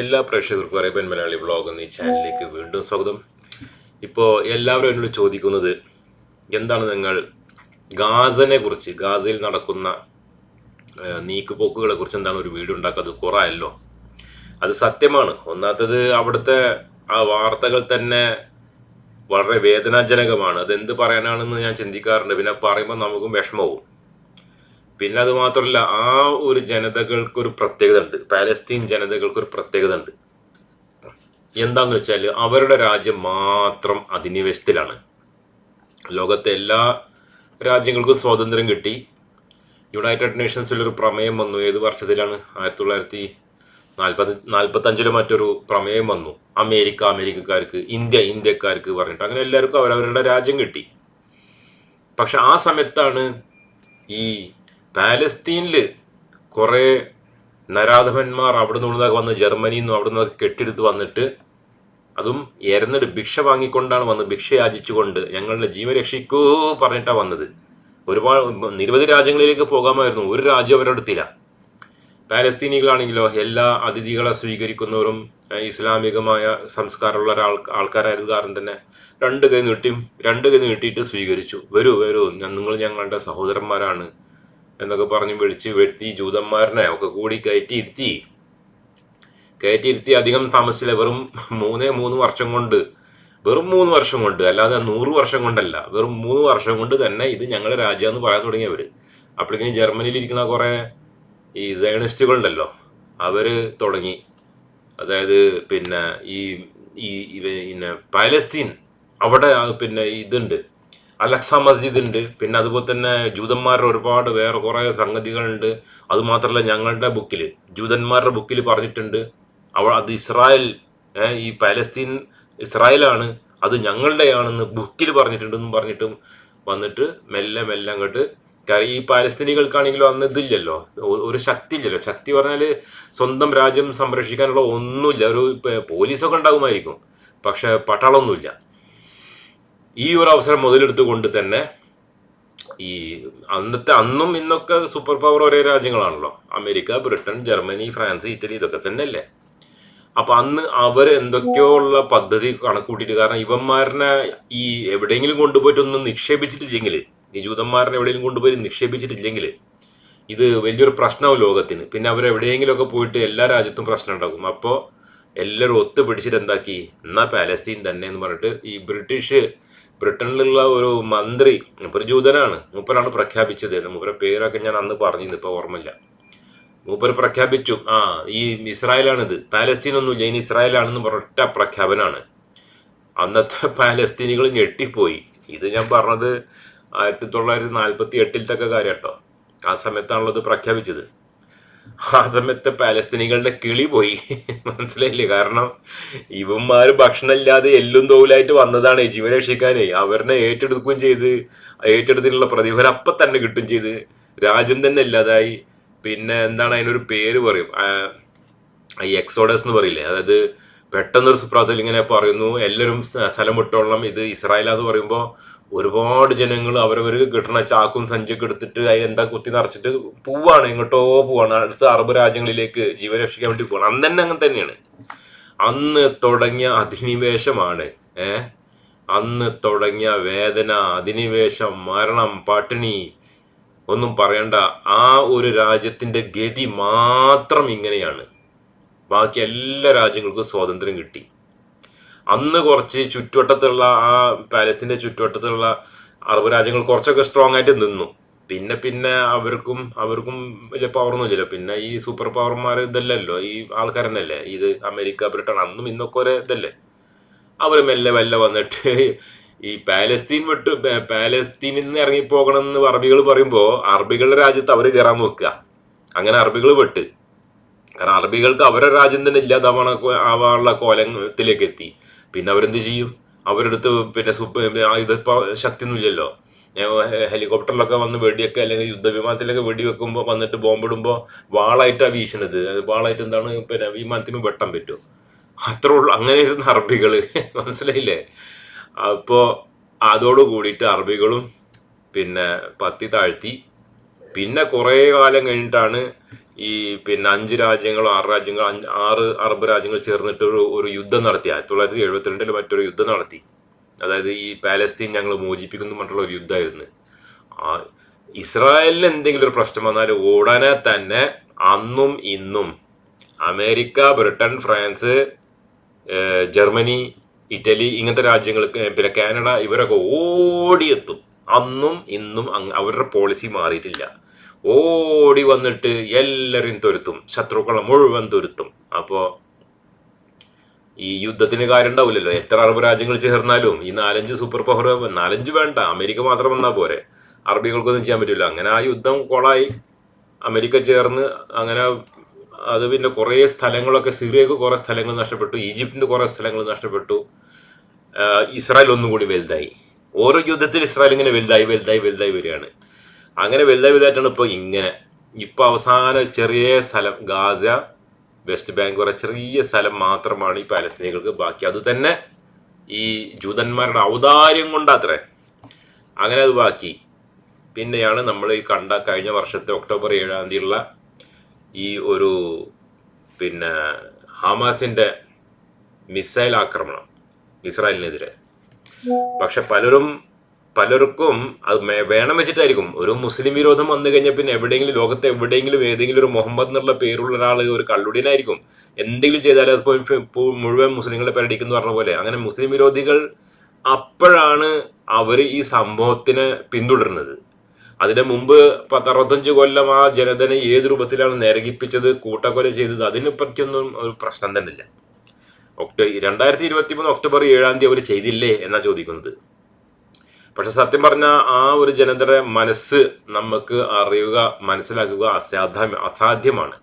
എല്ലാ പ്രേക്ഷകർക്കും Arabian Malayali vlog എന്ന ഈ ചാനലിലേക്ക് വീണ്ടും സ്വാഗതം. ഇപ്പോൾ എല്ലാവരും എന്നോട് ചോദിക്കുന്നത് എന്താണ് നിങ്ങൾ ഗാസനെ കുറിച്ച് ഗാസയിൽ നടക്കുന്ന നീക്കുപോക്കുകളെ കുറിച്ച് എന്താണ് ഒരു വീഡിയോ ഉണ്ടാക്കാത്തത്? കുറയല്ലോ അത് സത്യമാണ്. ഒന്നാത്തത് അവിടുത്തെ ആ വാർത്തകൾ തന്നെ വളരെ വേദനാജനകമാണ്. അതെന്ത് പറയാനാണെന്ന് ഞാൻ ചിന്തിക്കാറുണ്ട്. പിന്നെ പറയുമ്പോൾ നമുക്കും വിഷമവും. പിന്നെ അത് മാത്രമല്ല ആ ഒരു ജനതകൾക്ക് ഒരു പ്രത്യേകത ഉണ്ട്. പാലസ്തീൻ ജനതകൾക്ക് ഒരു പ്രത്യേകത ഉണ്ട്. എന്താന്ന് വെച്ചാൽ അവരുടെ രാജ്യം മാത്രം അധിനിവേശത്തിലാണ്. ലോകത്തെ എല്ലാ രാജ്യങ്ങൾക്കും സ്വാതന്ത്ര്യം കിട്ടി. യുണൈറ്റഡ് നേഷൻസിൽ ഒരു പ്രമേയം വന്നു. ഏത് വർഷത്തിലാണ്? ആയിരത്തി തൊള്ളായിരത്തി നാൽപ്പത്തി നാൽപ്പത്തഞ്ചിൽ മറ്റൊരു പ്രമേയം വന്നു. അമേരിക്ക അമേരിക്കക്കാർക്ക് ഇന്ത്യ ഇന്ത്യക്കാർക്ക് പറഞ്ഞിട്ട്. അങ്ങനെ എല്ലാവർക്കും അവരവരുടെ രാജ്യം കിട്ടി. പക്ഷെ ആ സമയത്താണ് ഈ പാലസ്തീനിൽ കുറേ നരാധവന്മാർ അവിടെ നിന്നൊക്കെ വന്ന് ജർമ്മനിയിൽ നിന്നും അവിടെ നിന്നൊക്കെ കെട്ടിയെടുത്ത് വന്നിട്ട് അതും എരന്നിട്ട് ഭിക്ഷ വാങ്ങിക്കൊണ്ടാണ് വന്ന് ഭിക്ഷ യാചിച്ചുകൊണ്ട് ഞങ്ങളുടെ ജീവൻ രക്ഷിക്കൂ പറഞ്ഞിട്ടാണ് വന്നത്. ഒരുപാട് നിരവധി രാജ്യങ്ങളിലേക്ക് പോകാമായിരുന്നു. ഒരു രാജ്യം അവരെടുത്തില്ല പാലസ്തീനികളാണെങ്കിലോ എല്ലാ അതിഥികളെ സ്വീകരിക്കുന്നവരും ഇസ്ലാമികമായ സംസ്കാരമുള്ള ഒരാൾ ആൾക്കാരായത് കാരണം തന്നെ രണ്ട് കൈ നീട്ടിയും രണ്ട് കൈ നീട്ടിയിട്ട് സ്വീകരിച്ചു. വരൂ വരൂ നിങ്ങൾ ഞങ്ങളുടെ സഹോദരന്മാരാണ്. എന്നൊക്കെ പറഞ്ഞ് വിളിച്ച് വരുത്തി ജൂതന്മാരനെ ഒക്കെ കൂടി കയറ്റിയിരുത്തി. കയറ്റിയിരുത്തി അധികം താമസിച്ചില്ല. വെറും മൂന്നേ മൂന്ന് വർഷം കൊണ്ട് വെറും മൂന്ന് വർഷം കൊണ്ട് അല്ലാതെ നൂറ് വർഷം കൊണ്ടല്ല. വെറും മൂന്ന് വർഷം കൊണ്ട് തന്നെ ഇത് ഞങ്ങളുടെ രാജ്യം എന്ന് പറയാൻ തുടങ്ങിയവർ അപ്പോഴേക്കും ജർമ്മനിയിൽ ഇരിക്കുന്ന കുറേ ഈ സയണിസ്റ്റുകളുണ്ടല്ലോ അവർ തുടങ്ങി. അതായത് പിന്നെ ഈ ഈ പിന്നെ പാലസ്തീൻ അവിടെ പിന്നെ ഇതുണ്ട്. അലക്സ മസ്ജിദ് ഉണ്ട് പിന്നെ അതുപോലെ തന്നെ ജൂതന്മാരുടെ ഒരുപാട് വേറെ കുറേ സംഗതികളുണ്ട്. അതുമാത്രമല്ല ഞങ്ങളുടെ ബുക്കിൽ ജൂതന്മാരുടെ ബുക്കിൽ പറഞ്ഞിട്ടുണ്ട്. അവ അത് ഇസ്രായേൽ ഈ പാലസ്തീൻ ഇസ്രായേലാണ്. അത് ഞങ്ങളുടെയാണെന്ന് ബുക്കിൽ പറഞ്ഞിട്ടുണ്ടെന്നും പറഞ്ഞിട്ടും വന്നിട്ട് മെല്ലെ മെല്ലെ അങ്ങോട്ട് കാര്യം ഈ പാലസ്തീനികൾക്കാണെങ്കിലും അന്ന് ഇതില്ലല്ലോ. ഒരു ശക്തി ഇല്ലല്ലോ. ശക്തി പറഞ്ഞാൽ സ്വന്തം രാജ്യം സംരക്ഷിക്കാനുള്ള ഒന്നുമില്ല. ഒരു പോലീസൊക്കെ ഉണ്ടാകുമായിരിക്കും. പക്ഷെ പട്ടാളമൊന്നുമില്ല. ഈ ഒരു അവസരം മുതലെടുത്തുകൊണ്ട് തന്നെ ഈ അന്നത്തെ അന്നും ഇന്നൊക്കെ സൂപ്പർ പവർ ഒരേ രാജ്യങ്ങളാണല്ലോ. America Britain Germany France Italy ഇതൊക്കെ തന്നെയല്ലേ? അപ്പൊ അന്ന് അവർ എന്തൊക്കെയോ ഉള്ള പദ്ധതി കണക്കൂട്ടിയിട്ട് കാരണം ഇവന്മാരനെ ഈ എവിടെയെങ്കിലും കൊണ്ടുപോയിട്ട് ഒന്നും നിക്ഷേപിച്ചിട്ടില്ലെങ്കിൽ ഈ ജൂതന്മാരനെ എവിടെയെങ്കിലും കൊണ്ടുപോയി നിക്ഷേപിച്ചിട്ടില്ലെങ്കിൽ ഇത് വലിയൊരു പ്രശ്നവും ലോകത്തിന്. പിന്നെ അവർ എവിടെയെങ്കിലുമൊക്കെ പോയിട്ട് എല്ലാ രാജ്യത്തും പ്രശ്നം ഉണ്ടാക്കും അപ്പോൾ എല്ലാവരും ഒത്തുപിടിച്ചിട്ട് എന്താക്കി? എന്നാ പാലസ്തീൻ തന്നെ എന്ന് പറഞ്ഞിട്ട് ഈ ബ്രിട്ടീഷ് ബ്രിട്ടനിലുള്ള ഒരു മന്ത്രി മൂപ്പര് ജൂതനാണ് മൂപ്പരാണ് പ്രഖ്യാപിച്ചത്. മൂപ്പര പേരൊക്കെ ഞാൻ അന്ന് പറഞ്ഞിരുന്നു ഇപ്പോൾ ഓർമ്മയില്ല. മൂപ്പര് പ്രഖ്യാപിച്ചു ആ ഈ ഇസ്രായേലാണിത്. പാലസ്തീൻ ഒന്നുമില്ല ഇനി ഇസ്രായേലാണെന്ന് പറഞ്ഞ പ്രഖ്യാപനമാണ് അന്നത്തെ പാലസ്തീനികൾ ഞെട്ടിപ്പോയി. ഇത് ഞാൻ പറഞ്ഞത് ആയിരത്തി തൊള്ളായിരത്തി നാൽപ്പത്തി എട്ടിലത്തൊക്കെ കാര്യം കേട്ടോ ആ സമയത്താണല്ലോ ഇത് പ്രഖ്യാപിച്ചത്. ആ സമയത്ത് പാലസ്തീനികളുടെ കിളി പോയി. മനസ്സിലായില്ലേ? കാരണം ഇവന്മാർ ഭക്ഷണം ഇല്ലാതെ എല്ലും തോലായിട്ട് വന്നതാണ് ജീവൻ രക്ഷിക്കാനേ. അവരെ ഏറ്റെടുക്കുകയും ചെയ്ത് ഏറ്റെടുത്തിനുള്ള പ്രതിഫലം അപ്പം തന്നെ കിട്ടും ചെയ്ത്. രാജ്യം തന്നെ ഇല്ലാതായി. പിന്നെ എന്താണ് അതിനൊരു പേര് പറയും? ഈ എക്സോഡസ് എന്ന് പറയില്ലേ? അതായത് പെട്ടെന്നൊരു സുപ്രാത്തിൽ ഇങ്ങനെ പറയുന്നു എല്ലാവരും സ്ഥ- സ്ഥലം വിട്ടോളണം. ഇത് ഇസ്രായേലാന്ന് പറയുമ്പോൾ ഒരുപാട് ജനങ്ങൾ അവരവർക്ക് കിട്ടണ ചാക്കും സഞ്ചൊക്കെ എടുത്തിട്ട് അതിൽ എന്താ കുത്തി നിറച്ചിട്ട് പോവാണ് എങ്ങോട്ടോ പോവാണ്. അടുത്ത അറബ് രാജ്യങ്ങളിലേക്ക് ജീവൻ രക്ഷിക്കാൻ വേണ്ടി പോവാണ്. അന്ന് തന്നെ അങ്ങനെ തന്നെയാണ്. അന്ന് തുടങ്ങിയ അധിനിവേശമാണ് ഏ? അന്ന് തുടങ്ങിയ വേദന അധിനിവേശം മരണം പട്ടിണി ഒന്നും പറയണ്ട. ആ ഒരു രാജ്യത്തിന്റെ ഗതി മാത്രം ഇങ്ങനെയാണ്. ബാക്കി എല്ലാ രാജ്യങ്ങൾക്കും സ്വാതന്ത്ര്യം കിട്ടി. അന്ന് കുറച്ച് ചുറ്റുവട്ടത്തുള്ള ആ പാലസ്തീന്റെ ചുറ്റുവട്ടത്തുള്ള അറബ് രാജ്യങ്ങൾ കുറച്ചൊക്കെ സ്ട്രോങ് ആയിട്ട് നിന്നു. പിന്നെ പിന്നെ അവർക്കും അവർക്കും വലിയ പവറൊന്നും ഇല്ലല്ലോ. പിന്നെ ഈ സൂപ്പർ പവർമാർ ഇതല്ലല്ലോ. ഈ ആൾക്കാർ തന്നെയല്ലേ ഇത് അമേരിക്ക ബ്രിട്ടൻ അന്നും ഇന്നൊക്കെ ഒരേ ഇതല്ലേ? അവർ മെല്ലെ മെല്ലെ വന്നിട്ട് ഈ പാലസ്തീൻ വിട്ട് പാലസ്തീനിൽ നിന്ന് ഇറങ്ങിപ്പോകണം എന്ന് അറബികൾ പറയുമ്പോൾ അറബികളുടെ രാജ്യത്ത് അവർ കയറാൻ നോക്കുക. അങ്ങനെ അറബികൾ വിട്ട്. കാരണം അറബികൾക്ക് അവരുടെ രാജ്യം തന്നെ ഇല്ലാതാവണ ആവാനുള്ള കോലത്തിലേക്ക് എത്തി. പിന്നെ അവരെന്ത് ചെയ്യും? അവരെടുത്ത് പിന്നെ സുപ്പ് ആയുധ ശക്തിയൊന്നും ഇല്ലല്ലോ ഹെലികോപ്റ്ററിലൊക്കെ വന്ന് വെടിയൊക്കെ അല്ലെങ്കിൽ യുദ്ധവിമാനത്തിലൊക്കെ വെടി വെക്കുമ്പോൾ വന്നിട്ട് ബോംബിടുമ്പോൾ വാളായിട്ടാണ് വീശണത്. വാളായിട്ട് എന്താണ് പിന്നെ വിമാനത്തിന് വെട്ടാൻ പറ്റും. അത്രേ ഉള്ളൂ. അങ്ങനെ ഇരുന്ന അറബികൾ മനസ്സിലായില്ലേ? അപ്പോൾ അതോട് കൂടിയിട്ട് അറബികളും പിന്നെ പത്തി താഴ്ത്തി. പിന്നെ കുറേ കാലം കഴിഞ്ഞിട്ടാണ് ഈ പിന്നെ അഞ്ച് രാജ്യങ്ങളും ആറ് രാജ്യങ്ങളോ അഞ്ച് ആറ് അറബ് രാജ്യങ്ങൾ ചേർന്നിട്ട് ഒരു ഒരു യുദ്ധം നടത്തി. ആയിരത്തി തൊള്ളായിരത്തി എഴുപത്തിരണ്ടിൽ മറ്റൊരു യുദ്ധം നടത്തി. അതായത് ഈ പാലസ്തീൻ ഞങ്ങൾ മോചിപ്പിക്കുന്നു മറ്റുള്ള ഒരു യുദ്ധമായിരുന്നു. ആ ഇസ്രായേലിന് എന്തെങ്കിലും ഒരു പ്രശ്നം വന്നാൽ ഉടനെ തന്നെ അന്നും ഇന്നും America Britain France Germany Italy ഇങ്ങനത്തെ രാജ്യങ്ങൾക്ക് പിന്നെ കാനഡ ഇവരൊക്കെ ഓടിയെത്തും. അന്നും ഇന്നും അവരുടെ പോളിസി മാറിയിട്ടില്ല. ഓടി വന്നിട്ട് എല്ലാവരെയും തുരുത്തും. ശത്രുക്കളെ മുഴുവൻ തുരുത്തും. അപ്പോൾ ഈ യുദ്ധത്തിന് കാര്യം ഉണ്ടാവില്ലല്ലോ. എത്ര അറബ് രാജ്യങ്ങൾ ചേർന്നാലും ഈ നാലഞ്ച് സൂപ്പർ പവർ നാലഞ്ച് വേണ്ട. അമേരിക്ക മാത്രം വന്നാൽ പോരെ. അറബികൾക്കൊന്നും ചെയ്യാൻ പറ്റില്ല. അങ്ങനെ ആ യുദ്ധം കൊളായി. അമേരിക്ക ചേർന്ന് അങ്ങനെ അത് പിന്നെ കുറേ സ്ഥലങ്ങളൊക്കെ സിറിയക്ക് കുറേ സ്ഥലങ്ങൾ നഷ്ടപ്പെട്ടു. ഈജിപ്തിന്റെ കുറേ സ്ഥലങ്ങൾ നഷ്ടപ്പെട്ടു. ഇസ്രായേൽ ഒന്നുകൂടി വലുതായി. ഓരോ യുദ്ധത്തിൽ ഇസ്രായേൽ ഇങ്ങനെ വലുതായി വലുതായി വലുതായി വരികയാണ്. അങ്ങനെ വലുതായി വലുതായിട്ടാണ് ഇപ്പോൾ ഇങ്ങനെ. ഇപ്പോൾ അവസാന ചെറിയ സ്ഥലം ഗാസ വെസ്റ്റ് ബാങ്ക് പറയുന്ന ചെറിയ സ്ഥലം മാത്രമാണ് ഈ പാലസ്തീനികൾക്ക് ബാക്കി. അത് തന്നെ ഈ ജൂതന്മാരുടെ ഔദാര്യം കൊണ്ടത്രേ. അങ്ങനെ അത് ബാക്കി. പിന്നെയാണ് നമ്മൾ ഈ കണ്ട കഴിഞ്ഞ വർഷത്തെ ഒക്ടോബർ ഏഴാം തീയതിയുള്ള ഈ ഒരു പിന്നെ ഹമാസിന്റെ മിസൈൽ ആക്രമണം ഇസ്രായേലിനെതിരെ. പക്ഷെ പലരും പലർക്കും അത് വേണം വെച്ചിട്ടായിരിക്കും. ഒരു മുസ്ലിം വിരോധം വന്നു കഴിഞ്ഞാൽ പിന്നെ എവിടെയെങ്കിലും ലോകത്തെ എവിടെയെങ്കിലും ഏതെങ്കിലും ഒരു മുഹമ്മദ് എന്നുള്ള പേരുള്ള ഒരാൾ ഒരു കള്ളുടിയനായിരിക്കും. എന്തെങ്കിലും ചെയ്താൽ അത് പോയി ഫി- പു- മുഴുവൻ മുസ്ലിങ്ങളെ പേരടിക്കുന്നു പറഞ്ഞ പോലെ. അങ്ങനെ മുസ്ലിം വിരോധികൾ അപ്പോഴാണ് അവർ ഈ സംഭവത്തിനെ പിന്തുടരുന്നത്. അതിന് മുമ്പ് പത്തറുപത്തഞ്ച് കൊല്ലം ആ ജനതനെ ഏത് രൂപത്തിലാണ് നിരകിപ്പിച്ചത് കൂട്ടക്കൊല ചെയ്തത് അതിനെ പറ്റിയൊന്നും ഒരു പ്രശ്നം തന്നെ ഇല്ല ഒക്ടോ രണ്ടായിരത്തി ഇരുപത്തി മൂന്ന് ഒക്ടോബർ ഏഴാം തീയതി അവർ ചെയ്തില്ലേ എന്നാ ചോദിക്കുന്നത്. പക്ഷെ സത്യം പറഞ്ഞ ആ ഒരു ജനതയുടെ മനസ്സ് നമുക്ക് അറിയുക മനസ്സിലാക്കുക അസാധ്യ അസാധ്യമാണ്.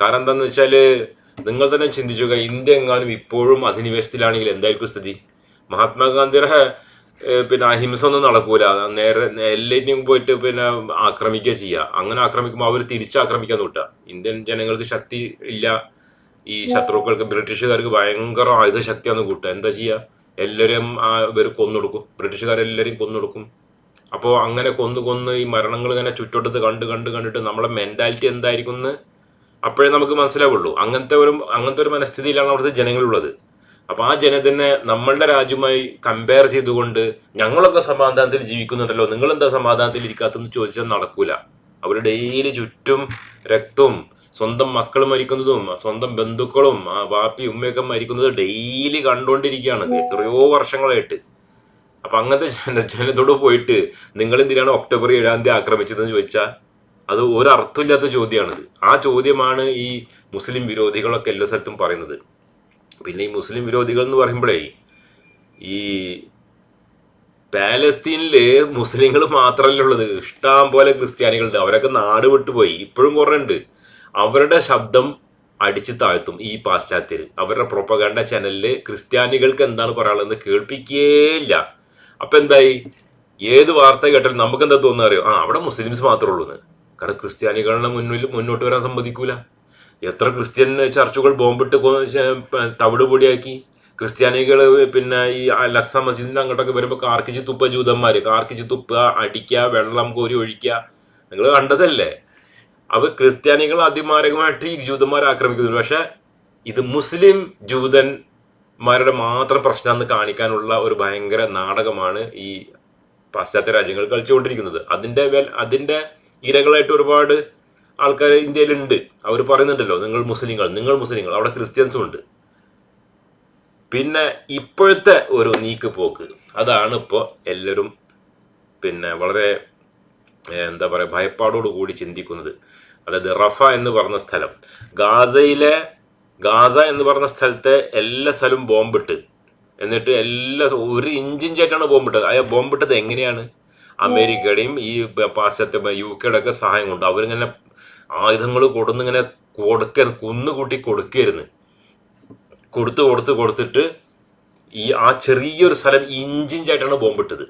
കാരണം എന്താന്ന് വെച്ചാൽ നിങ്ങൾ തന്നെ ചിന്തിച്ചുക ഇന്ത്യ എങ്ങാനും ഇപ്പോഴും അധിനിവേശത്തിലാണെങ്കിൽ എന്തായിരിക്കും സ്ഥിതി? മഹാത്മാഗാന്ധിയുടെ പിന്നെ അഹിംസ ഒന്നും നടക്കൂല. നേരെ എല്ലാറ്റിനും പോയിട്ട് പിന്നെ ആക്രമിക്കുക ചെയ്യുക അങ്ങനെ ആക്രമിക്കുമ്പോൾ അവർ തിരിച്ചാക്രമിക്കാൻ നോട്ടുക ഇന്ത്യൻ ജനങ്ങൾക്ക് ശക്തി ഇല്ല. ഈ ശത്രുക്കൾക്ക് ബ്രിട്ടീഷുകാർക്ക് ഭയങ്കര ആയുധ ശക്തിയാണ് കൂട്ടുക. എന്താ ചെയ്യുക എല്ലാവരെയും ആ ഇവർ കൊന്നൊടുക്കും. ബ്രിട്ടീഷുകാരെല്ലാവരെയും കൊന്നൊടുക്കും. അപ്പോൾ അങ്ങനെ കൊന്നു കൊന്ന് ഈ മരണങ്ങൾ ഇങ്ങനെ ചുറ്റോട്ടത്ത് കണ്ട് കണ്ട് കണ്ടിട്ട് നമ്മളെ മെന്റാലിറ്റി എന്തായിരിക്കും എന്ന് അപ്പോഴേ നമുക്ക് മനസ്സിലാവുള്ളൂ. അങ്ങനത്തെ ഒരു അങ്ങനത്തെ ഒരു മനസ്ഥിതിയിലാണ് അവിടുത്തെ ജനങ്ങളുള്ളത്. അപ്പോൾ ആ ജനത്തിനെ നമ്മളുടെ രാജ്യമായി കമ്പയർ ചെയ്തുകൊണ്ട് ഞങ്ങളൊക്കെ സമാധാനത്തിൽ ജീവിക്കുന്നുണ്ടല്ലോ. നിങ്ങളെന്താ സമാധാനത്തിൽ ഇരിക്കാത്തെന്ന് ചോദിച്ചാൽ നടക്കൂല. അവർ ഡെയിലി ചുറ്റും രക്തവും സ്വന്തം മക്കൾ മരിക്കുന്നതും സ്വന്തം ബന്ധുക്കളും വാപ്പി ഉമ്മയൊക്കെ മരിക്കുന്നത് ഡെയിലി കണ്ടുകൊണ്ടിരിക്കുകയാണ് എത്രയോ വർഷങ്ങളായിട്ട്. അപ്പൊ അങ്ങനത്തെ ജന ജനത്തോട് പോയിട്ട് നിങ്ങൾ എന്തിനാണ് ഒക്ടോബർ ഏഴാം തീയതി ആക്രമിച്ചതെന്ന് ചോദിച്ചാൽ അത് ഒരു അർത്ഥമില്ലാത്ത ചോദ്യമാണിത്. ആ ചോദ്യമാണ് ഈ മുസ്ലിം വിരോധികളൊക്കെ എല്ലാ സ്ഥലത്തും പറയുന്നത്. പിന്നെ ഈ മുസ്ലിം വിരോധികൾ എന്ന് പറയുമ്പോഴേ ഈ പാലസ്തീനിൽ മുസ്ലിങ്ങൾ മാത്രമല്ല ഉള്ളത്. ഇഷ്ടം പോലെ ക്രിസ്ത്യാനികളുണ്ട്. അവരൊക്കെ നാട് വിട്ടുപോയി. ഇപ്പോഴും കുറേ ഉണ്ട്. അവരുടെ ശബ്ദം അടിച്ചു താഴ്ത്തും ഈ പാശ്ചാത്യർ. അവരുടെ പ്രൊപ്പഗാൻഡ ചാനലിൽ ക്രിസ്ത്യാനികൾക്ക് എന്താണ് പറയാനുള്ളത് കേൾപ്പിക്കേയില്ല. അപ്പൊ എന്തായി? ഏത് വാർത്ത കേട്ടാലും നമുക്ക് എന്താ തോന്നുക അറിയോ? ആ അവിടെ മുസ്ലിംസ് മാത്രമേ ഉള്ളൂ കാരണം ക്രിസ്ത്യാനികളുടെ മുന്നിൽ മുന്നോട്ട് വരാൻ സമ്മതിക്കൂല. എത്ര ക്രിസ്ത്യൻ ചർച്ചുകൾ ബോംബിട്ട് തവിട് പൊടിയാക്കി. ക്രിസ്ത്യാനികൾ പിന്നെ ഈ ലക്സ മസ്ജിദിന്റെ അങ്ങോട്ടൊക്കെ വരുമ്പോൾ കാർക്കിച്ച് തുപ്പ ജൂതന്മാര്. കാർക്കിച്ച് തുപ്പ അടിക്കുക വെള്ളം കോരി ഒഴിക്കുക നിങ്ങൾ കണ്ടതല്ലേ? അപ്പൊ ക്രിസ്ത്യാനികൾ അതിമാരകമായിട്ട് ഈ ജൂതന്മാരെ ആക്രമിക്കുന്നു പക്ഷെ ഇത് മുസ്ലിം ജൂതന്മാരുടെ മാത്രം പ്രശ്നമെന്ന് കാണിക്കാനുള്ള ഒരു ഭയങ്കര നാടകമാണ് ഈ പാശ്ചാത്യ രാജ്യങ്ങൾ കളിച്ചുകൊണ്ടിരിക്കുന്നത്. അതിന്റെ വെൽ അതിന്റെ ഇരകളായിട്ട് ഒരുപാട് ആൾക്കാർ ഇന്ത്യയിലുണ്ട്. അവർ പറയുന്നുണ്ടല്ലോ നിങ്ങൾ മുസ്ലിങ്ങൾ നിങ്ങൾ മുസ്ലിങ്ങൾ അവിടെ ക്രിസ്ത്യൻസും ഉണ്ട്. പിന്നെ ഇപ്പോഴത്തെ ഒരു നീക്ക് പോക്ക് അതാണ് ഇപ്പോൾ എല്ലാവരും പിന്നെ വളരെ എന്താ പറയുക ഭയപ്പാടോട് കൂടി ചിന്തിക്കുന്നത്. അതായത് റഫ എന്ന് പറഞ്ഞ സ്ഥലം. ഗാസയിലെ ഗാസ എന്ന് പറഞ്ഞ സ്ഥലത്തെ എല്ലാ സ്ഥലവും ബോംബിട്ട്. എന്നിട്ട് എല്ലാ ഒരു ഇഞ്ചിഞ്ചായിട്ടാണ് ബോംബിട്ടത്. അയാൾ ബോംബിട്ടത് എങ്ങനെയാണ്? അമേരിക്കയുടെയും ഈ പാശ്ചാത്യ യു കെയുടെ ഒക്കെ സഹായം കൊണ്ട്. അവരിങ്ങനെ ആയുധങ്ങൾ കൊടുന്നിങ്ങനെ കൊടുക്ക കുന്നുകൂട്ടി കൊടുക്കരുന്നു കൊടുത്ത് കൊടുത്ത് കൊടുത്തിട്ട് ഈ ആ ചെറിയൊരു സ്ഥലം ഇഞ്ചിഞ്ചായിട്ടാണ് ബോംബിട്ടത്.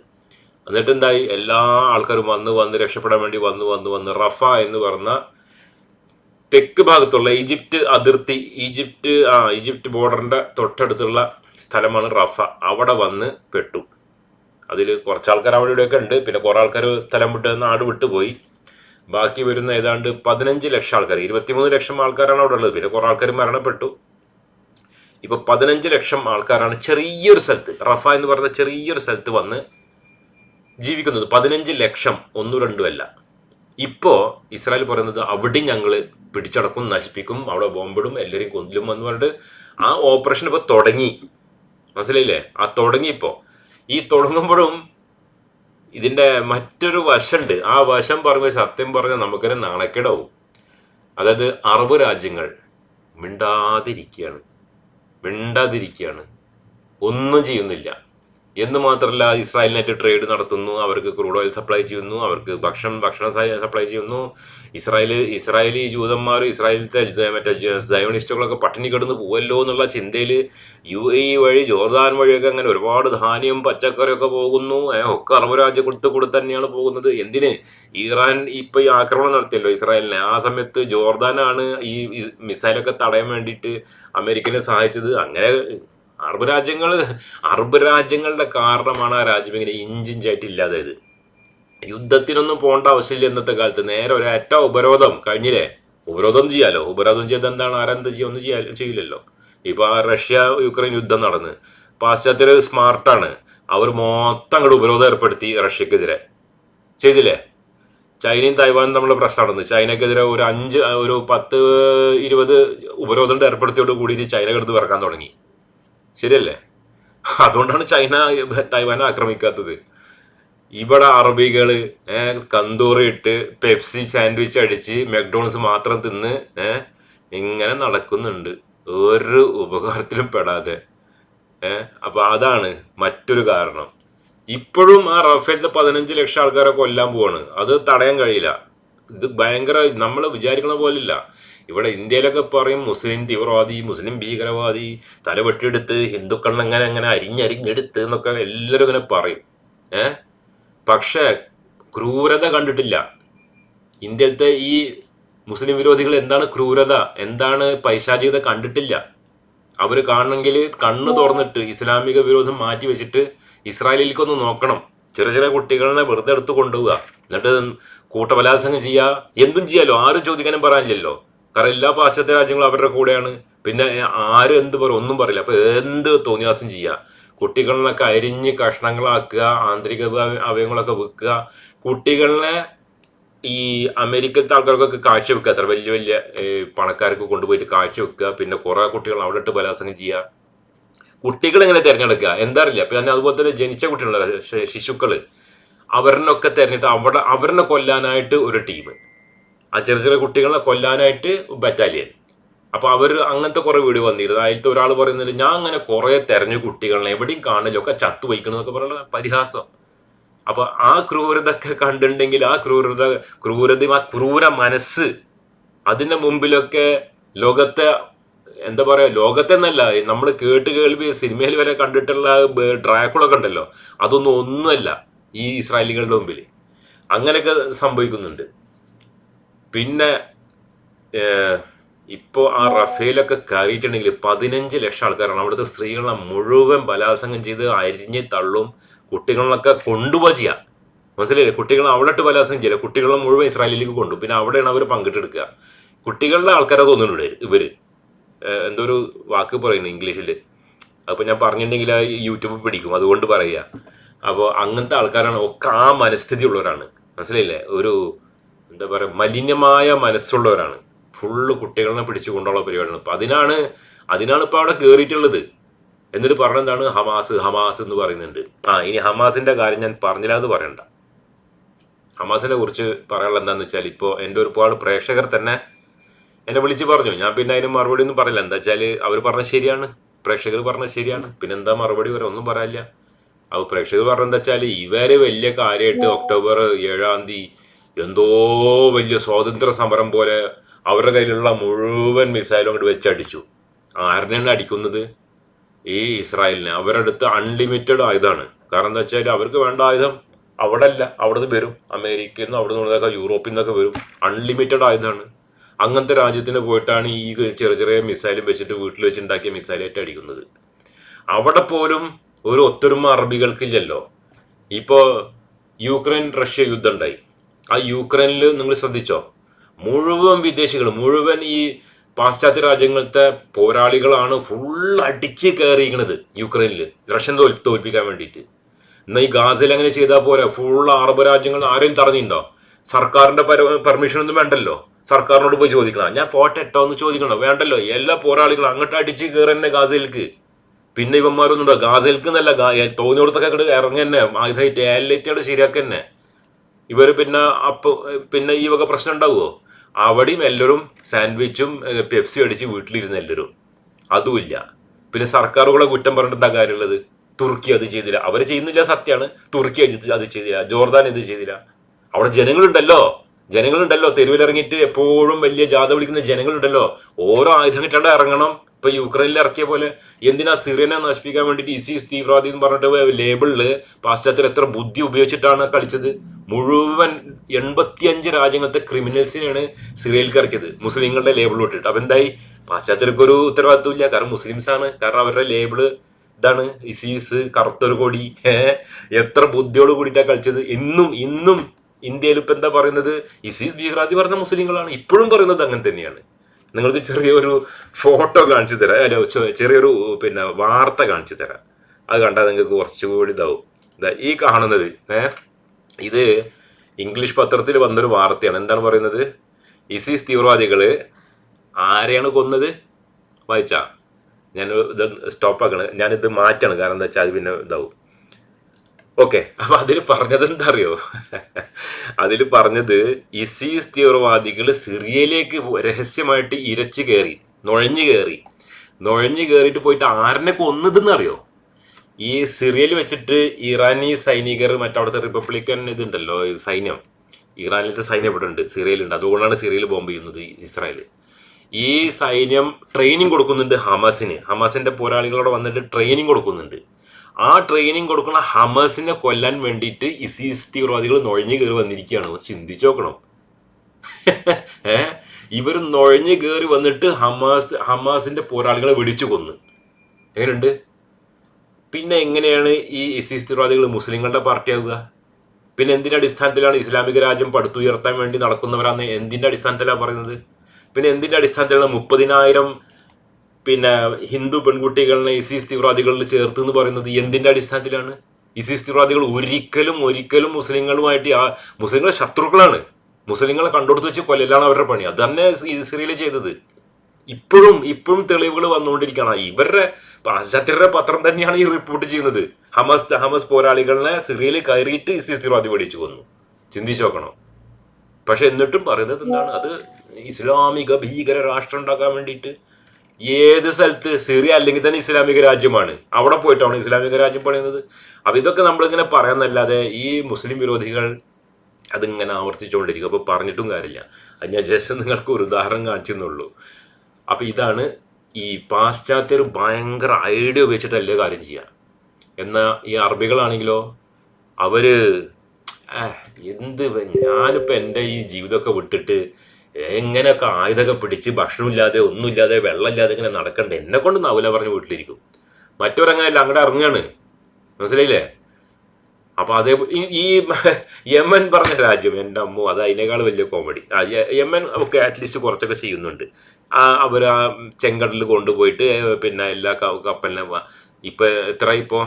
എന്നിട്ട് എന്തായി എല്ലാ ആൾക്കാരും വന്ന് വന്ന് രക്ഷപ്പെടാൻ വേണ്ടി വന്ന് വന്ന് വന്ന് റഫ എന്ന് പറഞ്ഞ തെക്ക് ഭാഗത്തുള്ള ഈജിപ്റ്റ് അതിർത്തി ഈജിപ്റ്റ് ആ ഈജിപ്റ്റ് ബോർഡറിന്റെ തൊട്ടടുത്തുള്ള സ്ഥലമാണ് റഫ. അവിടെ വന്ന് പെട്ടു. അതിൽ കുറച്ച് ആൾക്കാർ അവിടെ ഉണ്ട്. പിന്നെ കുറെ ആൾക്കാർ സ്ഥലം വിട്ട് നാട് വിട്ടു പോയി. ബാക്കി വരുന്ന ഏതാണ്ട് പതിനഞ്ച് ലക്ഷം ആൾക്കാർ ഇരുപത്തിമൂന്ന് ലക്ഷം ആൾക്കാരാണ് അവിടെ ഉള്ളത്. പിന്നെ കുറേ ആൾക്കാർ മരണപ്പെട്ടു. ഇപ്പൊ പതിനഞ്ച് ലക്ഷം ആൾക്കാരാണ് ചെറിയൊരു സ്ഥലത്ത് റഫ എന്ന് പറയുന്ന ചെറിയൊരു സ്ഥലത്ത് വന്ന് ജീവിക്കുന്നത്. പതിനഞ്ച് ലക്ഷം ഒന്നും രണ്ടുമല്ല ഇപ്പോ ഇസ്രായേൽ പറയുന്നത് അവിടെ ഞങ്ങൾ പിടിച്ചടക്കും നശിപ്പിക്കും അവിടെ ബോംബിടും എല്ലാവരെയും കൊല്ലും എന്ന് പറഞ്ഞിട്ട് ആ ഓപ്പറേഷൻ ഇപ്പൊ തുടങ്ങി. മനസ്സിലായില്ലേ? ആ തുടങ്ങി ഈ തുടങ്ങുമ്പോഴും ഇതിന്റെ മറ്റൊരു വശമുണ്ട്. ആ വശം പറഞ്ഞ സത്യം പറഞ്ഞാൽ നമുക്കൊരു നാണക്കേടാവും. അതായത് അറബ് രാജ്യങ്ങൾ മിണ്ടാതിരിക്കുകയാണ്. മിണ്ടാതിരിക്കുകയാണ്. ഒന്നും ചെയ്യുന്നില്ല. എന്ന് മാത്രമല്ല ഇസ്രായേലിനായിട്ട് ട്രേഡ് നടത്തുന്നു അവർക്ക് ക്രൂഡ് ഓയിൽ സപ്ലൈ ചെയ്യുന്നു അവർക്ക് ഭക്ഷണം ഭക്ഷണം സപ്ലൈ ചെയ്യുന്നു. ഇസ്രായേൽ ഇസ്രായേലി ജൂതന്മാർ ഇസ്രായേലിലത്തെ മറ്റേ സയോണിസ്റ്റുകളൊക്കെ പട്ടിണി കിടന്ന് പോവല്ലോ എന്നുള്ള ചിന്തയിൽ യു എ ഇ വഴി ജോർദാൻ വഴിയൊക്കെ അങ്ങനെ ഒരുപാട് ധാന്യം പച്ചക്കറിയൊക്കെ പോകുന്നു. ഒക്കെ അറബ് രാജ്യം കൊടുത്ത് കൊടുത്ത് തന്നെയാണ് പോകുന്നത്. എന്തിന്? ഇറാൻ ഇപ്പം ഈ ആക്രമണം നടത്തിയല്ലോ ഇസ്രായേലിനെ. ആ സമയത്ത് ജോർദാനാണ് ഈ മിസൈലൊക്കെ തടയാൻ വേണ്ടിയിട്ട് അമേരിക്കനെ സഹായിച്ചത്. അങ്ങനെ അറബ് രാജ്യങ്ങൾ അറബ് രാജ്യങ്ങളുടെ കാരണമാണ് ആ രാജ്യം ഇങ്ങനെ ഇഞ്ചിഞ്ചായിട്ട് ഇല്ലാതായത് യുദ്ധത്തിനൊന്നും പോകേണ്ട ആവശ്യമില്ല ഇന്നത്തെ കാലത്ത്. നേരെ ഒരൊറ്റ ഉപരോധം കഴിഞ്ഞില്ലേ? ഉപരോധം ചെയ്യാലോ? ഉപരോധം ചെയ്ത് എന്താണ്? ആരെന്ത് ചെയ്യുക ഒന്നും ചെയ്യാ ചെയ്യില്ലല്ലോ. ഇപ്പൊ ആ റഷ്യ യുക്രൈൻ യുദ്ധം നടന്ന്. പാശ്ചാത്യര് സ്മാർട്ടാണ്. അവർ മൊത്തം അങ്ങോട്ട് ഉപരോധം ഏർപ്പെടുത്തി റഷ്യക്കെതിരെ. ചെയ്തില്ലേ? ചൈനയും തായ്വാനും തമ്മിലുള്ള പ്രശ്നം നടന്നു. ചൈനക്കെതിരെ ഒരു അഞ്ച് ഒരു പത്ത് ഇരുപത് ഉപരോധം ഏർപ്പെടുത്തിയോട് കൂടിയിട്ട് ചൈന കിടന്ന് വിറക്കാൻ തുടങ്ങി. ശരിയല്ലേ? അതുകൊണ്ടാണ് ചൈന തായ്വാനെ ആക്രമിക്കാത്തത്. ഇവിടെ അറബികൾ കന്തൂറി ഇട്ട് പെപ്സി സാൻഡ്വിച്ച് അടിച്ച് മെക്ഡോണൽസ് മാത്രം തിന്ന് ഇങ്ങനെ നടക്കുന്നുണ്ട്. ഒരു ഉപകാരത്തിലും പെടാതെ. അപ്പൊ അതാണ് മറ്റൊരു കാരണം. ഇപ്പോഴും ആ റഫേലത്തെ പതിനഞ്ച് ലക്ഷം ആൾക്കാരെ കൊല്ലാൻ പോവാണ്. അത് തടയാൻ കഴിയില്ല. ഇത് ഭയങ്കര നമ്മൾ വിചാരിക്കണ പോലില്ല. ഇവിടെ ഇന്ത്യയിലൊക്കെ പറയും മുസ്ലിം തീവ്രവാദി മുസ്ലിം ഭീകരവാദി തലവെട്ടിയെടുത്ത് ഹിന്ദുക്കളെങ്ങനെ ഹിന്ദുക്കളെ എങ്ങനെ അങ്ങനെ അരിഞ്ഞരിഞ്ഞെടുത്ത് എന്നൊക്കെ എല്ലാവരും ഇങ്ങനെ പറയും. ഏ? പക്ഷേ ക്രൂരത കണ്ടിട്ടില്ല. ഇന്ത്യയിലത്തെ ഈ മുസ്ലിം വിരോധികൾ എന്താണ് ക്രൂരത? എന്താണ് പൈശാചികത കണ്ടിട്ടില്ല. അവർ കാണണമെങ്കിൽ കണ്ണ് തുറന്നിട്ട് ഇസ്ലാമിക വിരോധം മാറ്റി വെച്ചിട്ട് ഇസ്രായേലിലേക്കൊന്ന് നോക്കണം. ചെറിയ ചെറിയ കുട്ടികളെ വെറുതെ എടുത്ത് കൊണ്ടുപോവുക. എന്നിട്ട് കൂട്ടബലാത്സംഗം ചെയ്യുക. എന്തും ചെയ്യാലോ? ആരും ചോദിക്കാനും പറയാനില്ലല്ലോ. കാരണം എല്ലാ പാശ്ചാത്യ രാജ്യങ്ങളും അവരുടെ കൂടെയാണ്. പിന്നെ ആരും എന്ത് പറയും? ഒന്നും പറയില്ല. അപ്പൊ എന്ത് തോന്നിയാസം ചെയ്യുക കുട്ടികളിലൊക്കെ അരിഞ്ഞ് കഷ്ണങ്ങളാക്കുക ആന്തരിക അവ- അവയവങ്ങളൊക്കെ വിൽക്കുക. കുട്ടികളെ ഈ അമേരിക്കത്തെ ആൾക്കാർക്കൊക്കെ കാഴ്ച വെക്കുക. അത്ര വലിയ വലിയ പണക്കാർക്ക് കൊണ്ടുപോയിട്ട് കാഴ്ച വെക്കുക. പിന്നെ കുറെ കുട്ടികൾ അവിടെ ഇട്ട് ബലാത്സംഗം ചെയ്യുക. കുട്ടികൾ എങ്ങനെ തിരഞ്ഞെടുക്കുക? എന്താ അറിയില്ല. പിന്നെ അതുപോലെ തന്നെ ജനിച്ച കുട്ടികളുണ്ടല്ലോ ശിശുക്കൾ അവരിനൊക്കെ തിരഞ്ഞിട്ട് അവിടെ അവരിനെ കൊല്ലാനായിട്ട് ഒരു ടീം. ആ ചെറിയ ചെറിയ കുട്ടികളെ കൊല്ലാനായിട്ട് ബറ്റാലിയൻ അപ്പോൾ അവർ അങ്ങനത്തെ കുറേ വീഡിയോ വന്നിരുന്നു. അതിലത്തെ ഒരാൾ പറയുന്നത് ഞാൻ അങ്ങനെ കുറേ തെരഞ്ഞു കുട്ടികളെ എവിടെയും കാണില്ല ഒക്കെ ചത്തു വയ്ക്കണമെന്നൊക്കെ പറയുന്നത് പരിഹാസം. അപ്പോൾ ആ ക്രൂരത ഒക്കെ കണ്ടിട്ടുണ്ടെങ്കിൽ ആ ക്രൂരത ക്രൂരതയും ആ ക്രൂര മനസ്സ് അതിന്റെ മുമ്പിലൊക്കെ ലോകത്തെ എന്താ പറയാ ലോകത്തെ എന്നല്ല നമ്മൾ കേട്ട് കേൾവി സിനിമയിൽ വരെ കണ്ടിട്ടുള്ള ഡ്രാക്കുളൊക്കെ ഉണ്ടല്ലോ. അതൊന്നും ഒന്നുമല്ല ഈ ഇസ്രായേലികളുടെ മുമ്പിൽ അങ്ങനെയൊക്കെ സംഭവിക്കുന്നുണ്ട്. പിന്നെ ഇപ്പോൾ ഇപ്പോ ആ റഫേലൊക്കെ കയറിയിട്ടുണ്ടെങ്കിൽ പതിനഞ്ച് ലക്ഷം ആൾക്കാരാണ്. അവിടുത്തെ സ്ത്രീകളെ മുഴുവൻ ബലാത്സംഗം ചെയ്ത് അരിഞ്ഞ് തള്ളും കുട്ടികളൊക്കെ കൊണ്ടുപോവുക ചെയ്യുക മനസ്സിലായില്ലേ? കുട്ടികളെ അവിടെട്ട് ബലാത്സംഗം ചെയ്യില്ല. കുട്ടികളെ മുഴുവൻ ഇസ്രായേലിലേക്ക് കൊണ്ടു പിന്നെ അവിടെയാണ് അവർ പങ്കിട്ടെടുക്കുക. കുട്ടികളുടെ ആൾക്കാരെ തോന്നുന്നുണ്ട് ഇവർ എന്തോ ഒരു വാക്ക് പറയുന്നു ഇംഗ്ലീഷിൽ അപ്പോൾ ഞാൻ പറഞ്ഞിട്ടുണ്ടെങ്കിൽ യൂട്യൂബ് പിടിക്കും. അതുകൊണ്ട് പറയുക. അപ്പോൾ അങ്ങനത്തെ ആൾക്കാരാണ് ഒക്കെ ആ മനസ്ഥിതി ഉള്ളവരാണ് മനസ്സിലായില്ലേ? ഒരു എന്താ പറയുക മലിനമായ മനസ്സുള്ളവരാണ്. ഫുള്ള് കുട്ടികളെ പിടിച്ചു കൊണ്ടുള്ള പരിപാടിയാണ്. അപ്പം അതിനാണ് അതിനാണ് ഇപ്പോൾ അവിടെ കയറിയിട്ടുള്ളത് എന്നിട്ട് പറഞ്ഞെന്താണ് ഹമാസ് ഹമാസ് എന്ന് പറയുന്നുണ്ട്. ആ ഇനി ഹമാസിന്റെ കാര്യം ഞാൻ പറഞ്ഞില്ല എന്ന് പറയണ്ട. ഹമാസിനെ കുറിച്ച് പറയാനുള്ള എന്താണെന്ന് വെച്ചാൽ ഇപ്പോൾ എന്റെ ഒരുപാട് പ്രേക്ഷകർ തന്നെ എന്നെ വിളിച്ച് പറഞ്ഞു. ഞാൻ പിന്നെ അതിന് മറുപടി ഒന്നും പറയില്ല എന്താ വെച്ചാൽ അവർ പറഞ്ഞ ശരിയാണ്. പ്രേക്ഷകർ പറഞ്ഞ ശരിയാണ്. പിന്നെ എന്താ മറുപടി വരെ ഒന്നും പറയാനില്ല. അപ്പോൾ പ്രേക്ഷകർ പറഞ്ഞെന്താ വെച്ചാൽ ഇവരെ വലിയ കാര്യമായിട്ട് ഒക്ടോബർ ഏഴാം തീയതി എന്തോ വലിയ സ്വാതന്ത്ര്യ സമരം പോലെ അവരുടെ കയ്യിലുള്ള മുഴുവൻ മിസൈലും അങ്ങോട്ട് വെച്ചടിച്ചു. ആരനെയാണ് അടിക്കുന്നത്? ഈ ഇസ്രായേലിനെ. അവരടുത്ത് അൺലിമിറ്റഡ് ആയുധമാണ്. കാരണം എന്താ വെച്ചാൽ അവർക്ക് വേണ്ട ആയുധം അവിടെ അല്ല അവിടെ നിന്ന് വരും. അമേരിക്കയിൽ നിന്ന് അവിടെ നിന്നൊക്കെ യൂറോപ്പിൽ നിന്നൊക്കെ വരും. അൺലിമിറ്റഡ് ആയുധമാണ്. അങ്ങനത്തെ രാജ്യത്തിന് പോയിട്ടാണ് ഈ ചെറിയ ചെറിയ മിസൈലും വെച്ചിട്ട് വീട്ടിൽ വെച്ചുണ്ടാക്കിയ മിസൈലായിട്ട് അടിക്കുന്നത്. അവിടെ പോലും ഒരു ഒത്തൊരുമ അറബികൾക്കില്ലല്ലോ ഇപ്പോൾ യുക്രൈൻ റഷ്യ യുദ്ധം ഉണ്ടായി. ആ യുക്രൈനിൽ നിങ്ങൾ ശ്രദ്ധിച്ചോ? മുഴുവൻ വിദേശികൾ മുഴുവൻ ഈ പാശ്ചാത്യ രാജ്യങ്ങളത്തെ പോരാളികളാണ് ഫുൾ അടിച്ച് കയറിയിരിക്കുന്നത് യുക്രൈനിൽ റഷ്യൻ തോൽ തോൽപ്പിക്കാൻ വേണ്ടിയിട്ട്. എന്നാൽ ഈ ഗാസയിൽ അങ്ങനെ ചെയ്താൽ പോരാ? ഫുൾ അറബ് രാജ്യങ്ങൾ ആരെയും തടഞ്ഞിട്ടുണ്ടോ? സർക്കാരിന്റെ പെർമിഷൻ ഒന്നും വേണ്ടല്ലോ? സർക്കാരിനോട് പോയി ചോദിക്കണം. ഞാൻ പോട്ടെട്ടോ എന്ന് ചോദിക്കണോ? വേണ്ടല്ലോ. എല്ലാ പോരാളികളും അങ്ങോട്ട് അടിച്ച് കയറി തന്നെ ഗാസയിലേക്ക്. പിന്നെ ഇവന്മാരൊന്നും ഉണ്ടോ ഗാസയിലേക്ക് എന്നല്ല തോന്നിയോടത്തൊക്കെ ഇറങ്ങന്നെ. ആയുധമായിട്ട് ഏലറ്റോട് ശരിയാക്കി തന്നെ ഇവർ പിന്നെ അപ്പൊ പിന്നെ ഈ വക പ്രശ്നം ഉണ്ടാവുമോ അവിടെയും എല്ലാവരും സാൻഡ്വിച്ചും പെപ്സി അടിച്ച് വീട്ടിലിരുന്ന് എല്ലാവരും. അതുമില്ല പിന്നെ സർക്കാരുകളെ കുറ്റം പറഞ്ഞിട്ട് കാര്യമുള്ളത്? തുർക്കി അത് ചെയ്തില്ല. അവർ ചെയ്യുന്നില്ല സത്യമാണ് തുർക്കി അത് ചെയ്തില്ല. ജോർദാൻ ഇത് ചെയ്തില്ല. അവിടെ ജനങ്ങളുണ്ടല്ലോ. ജനങ്ങളുണ്ടല്ലോ. തെരുവിലിറങ്ങിയിട്ട് എപ്പോഴും വലിയ ജാഥ വിളിക്കുന്ന ജനങ്ങളുണ്ടല്ലോ. ഓരോ ആയുധം കിട്ടാണ്ട് ഇറങ്ങണം. ഇപ്പൊ യുക്രൈനിൽ ഇറക്കിയ പോലെ എന്തിനാ സിറിയനെ നശിപ്പിക്കാൻ വേണ്ടിയിട്ട് ഇസിസ് തീവ്രവാദി എന്ന് പറഞ്ഞിട്ട് ലേബിളിൽ പാശ്ചാത്യർ എത്ര ബുദ്ധി ഉപയോഗിച്ചിട്ടാണ് കളിച്ചത്? മുഴുവൻ എൺപത്തിയഞ്ച് രാജ്യങ്ങളത്തെ ക്രിമിനൽസിനെയാണ് സിറിയയിലേക്ക് കറക്കിയത് മുസ്ലിങ്ങളുടെ ലേബിൾ ഇട്ടിട്ട്. അപ്പൊ എന്തായി? പാശ്ചാത്യർക്ക് ഒരു ഉത്തരവാദിത്വമില്ല. കാരണം മുസ്ലിംസ് ആണ്. കാരണം അവരുടെ ലേബിൾ ഇതാണ്. ഇസീസ് കറുത്തൊരു കൊടി. എത്ര ബുദ്ധിയോട് കൂടിയിട്ടാണ് കളിച്ചത്? ഇന്നും ഇന്നും ഇന്ത്യയിൽ ഇപ്പൊ എന്താ പറയുന്നത്? ഇസീസ് ഭീകരാതി പറഞ്ഞ മുസ്ലിങ്ങളാണ്. ഇപ്പോഴും പറയുന്നത് അങ്ങനെ തന്നെയാണ്. നിങ്ങൾക്ക് ചെറിയൊരു ഫോട്ടോ കാണിച്ചു തരാം. അല്ല ചെറിയൊരു പിന്നെ വാർത്ത കാണിച്ചു തരാം. അത് കണ്ടാൽ നിങ്ങൾക്ക് കുറച്ചുകൂടി ഇതാവും. ഈ കാണുന്നത് ഏ ഇത് ഇംഗ്ലീഷ് പത്രത്തിൽ വന്നൊരു വാർത്തയാണ്. എന്താണ് പറയുന്നത്? ഇസിസ് തീവ്രവാദികൾ ആരെയാണ് കൊന്നത്? വായിച്ച. ഞാൻ ഇത് സ്റ്റോപ്പ് ആക്കണ് ഞാനിത് മാറ്റാണ്. കാരണം എന്താ വെച്ചാൽ അത് പിന്നെ ഇതാവും. ഓക്കെ. അപ്പൊ അതിൽ പറഞ്ഞത് എന്താ അറിയോ അതിൽ പറഞ്ഞത് ഇസിസ് തീവ്രവാദികൾ സിറിയയിലേക്ക് രഹസ്യമായിട്ട് ഇരച്ചു കയറി. നുഴഞ്ഞു കയറി. നുഴഞ്ഞു കയറിയിട്ട് പോയിട്ട് ആരനെ കൊന്നതെന്ന് അറിയോ ഈ സിറിയയിൽ വെച്ചിട്ട് ഇറാനി സൈനികർ മറ്റവിടുത്തെ റിപ്പബ്ലിക്കൻ ഇതുണ്ടല്ലോ സൈന്യം. ഇറാനിലത്തെ സൈന്യം ഇവിടെ ഉണ്ട് സിറിയയിലുണ്ട്. അതുകൊണ്ടാണ് സിറിയയിൽ ബോംബ് ചെയ്യുന്നത് ഇസ്രായേൽ ഈ സൈന്യം ട്രെയിനിങ് കൊടുക്കുന്നുണ്ട് ഹമാസിന്. ഹമാസിന്റെ പോരാളികളോട് വന്നിട്ട് ട്രെയിനിങ് കൊടുക്കുന്നുണ്ട്. ആ ട്രെയിനിങ് കൊടുക്കുന്ന ഹമാസിനെ കൊല്ലാൻ വേണ്ടിയിട്ട് ഇസീസ് തീവ്രവാദികൾ നുഴഞ്ഞു കയറി വന്നിരിക്കുകയാണ്. ചിന്തിച്ചു നോക്കണം. ഏ? ഇവർ നുഴഞ്ഞു കയറി വന്നിട്ട് ഹമാസ് ഹമാസിന്റെ പോരാളികളെ വെടിച്ചു കൊന്ന്. എങ്ങനെയുണ്ട്? പിന്നെ എങ്ങനെയാണ് ഈ ഇസീസ് തീവ്രവാദികൾ മുസ്ലിങ്ങളുടെ പാർട്ടിയാവുക? പിന്നെ എന്തിന്റെ അടിസ്ഥാനത്തിലാണ് ഇസ്ലാമിക രാജ്യം പടുത്തുയർത്താൻ വേണ്ടി നടക്കുന്നവരാന്ന് എന്തിന്റെ അടിസ്ഥാനത്തിലാണ് പറയുന്നത്? പിന്നെ എന്തിന്റെ അടിസ്ഥാനത്തിലാണ് മുപ്പതിനായിരം പിന്നെ ഹിന്ദു പെൺകുട്ടികളെ ഇസീസ് തീവ്രവാദികളിൽ ചേർത്ത് എന്ന് പറയുന്നത്? എന്തിന്റെ അടിസ്ഥാനത്തിലാണ്? ഇസീസ് തീവ്രവാദികൾ ഒരിക്കലും ഒരിക്കലും മുസ്ലിങ്ങളുമായിട്ട് ആ മുസ്ലിങ്ങളെ ശത്രുക്കളാണ്. മുസ്ലിങ്ങളെ കണ്ടുകൊടുത്ത് വെച്ച് കൊല്ലലാണ് അവരുടെ പണി. അത് തന്നെ ഇസ്രയേൽ ചെയ്തത്. ഇപ്പോഴും ഇപ്പോഴും തെളിവുകൾ വന്നുകൊണ്ടിരിക്കുകയാണ്. ഇവരുടെ പാശ്ചാത്യരുടെ പത്രം തന്നെയാണ് ഈ റിപ്പോർട്ട് ചെയ്യുന്നത്. ഹമസ് ഹമസ് പോരാളികളെ സിറിയയിൽ കയറിയിട്ട് ഇസ്ലാം തീവ്രവാദി പഠിച്ചു കൊന്നു. ചിന്തിച്ചു നോക്കണം. പക്ഷെ എന്നിട്ടും പറയുന്നത് എന്താണ്? അത് ഇസ്ലാമിക ഭീകര രാഷ്ട്രം ഉണ്ടാക്കാൻ വേണ്ടിയിട്ട് ഏത് സ്ഥലത്ത് സിറിയ അല്ലെങ്കിൽ തന്നെ ഇസ്ലാമിക രാജ്യമാണ് അവിടെ പോയിട്ടാണ് ഇസ്ലാമിക രാജ്യം പണിയുന്നത്? അപ്പൊ ഇതൊക്കെ നമ്മളിങ്ങനെ പറയാന്നല്ലാതെ ഈ മുസ്ലിം വിരോധികൾ അതിങ്ങനെ ആവർത്തിച്ചുകൊണ്ടിരിക്കും. അപ്പോൾ പറഞ്ഞിട്ടും കാര്യമില്ല. അത് ഞാൻ ജസ്റ്റ് നിങ്ങൾക്ക് ഒരു ഉദാഹരണം കാണിച്ചെന്നുള്ളൂ. അപ്പോൾ ഇതാണ് ഈ പാശ്ചാത്യർ ഭയങ്കര ഐഡിയ ഉപയോഗിച്ചിട്ട് എല്ലാ കാര്യം ചെയ്യുക എന്നാൽ ഈ അറബികളാണെങ്കിലോ അവർ എന്ത് ഞാനിപ്പോൾ ഞാനിപ്പോ എന്റെ ഈ ജീവിതമൊക്കെ വിട്ടിട്ട് എങ്ങനെയൊക്കെ ആയുധമൊക്കെ പിടിച്ച് ഭക്ഷണമില്ലാതെ ഒന്നുമില്ലാതെ വെള്ളമില്ലാതെ ഇങ്ങനെ നടക്കേണ്ടത് എന്നെ കൊണ്ട് നാവില പറഞ്ഞ് വീട്ടിലിരിക്കും. മറ്റവരങ്ങനെയല്ല അങ്ങോട്ട് ഇറങ്ങുകയാണ് മനസ്സിലായില്ലേ? അപ്പൊ അതേ ഈ യമൻ പറഞ്ഞ രാജ്യം എന്റെ അമ്മു അത് അതിനേക്കാൾ വലിയ കോമഡി യമൻ ഒക്കെ അറ്റ്ലീസ്റ്റ് കുറച്ചൊക്കെ ചെയ്യുന്നുണ്ട്. അവർ ആ ചെങ്കടലിൽ കൊണ്ടുപോയിട്ട് പിന്നെ എല്ലാ കപ്പലിനെ ഇപ്പൊ എത്ര ഇപ്പോ?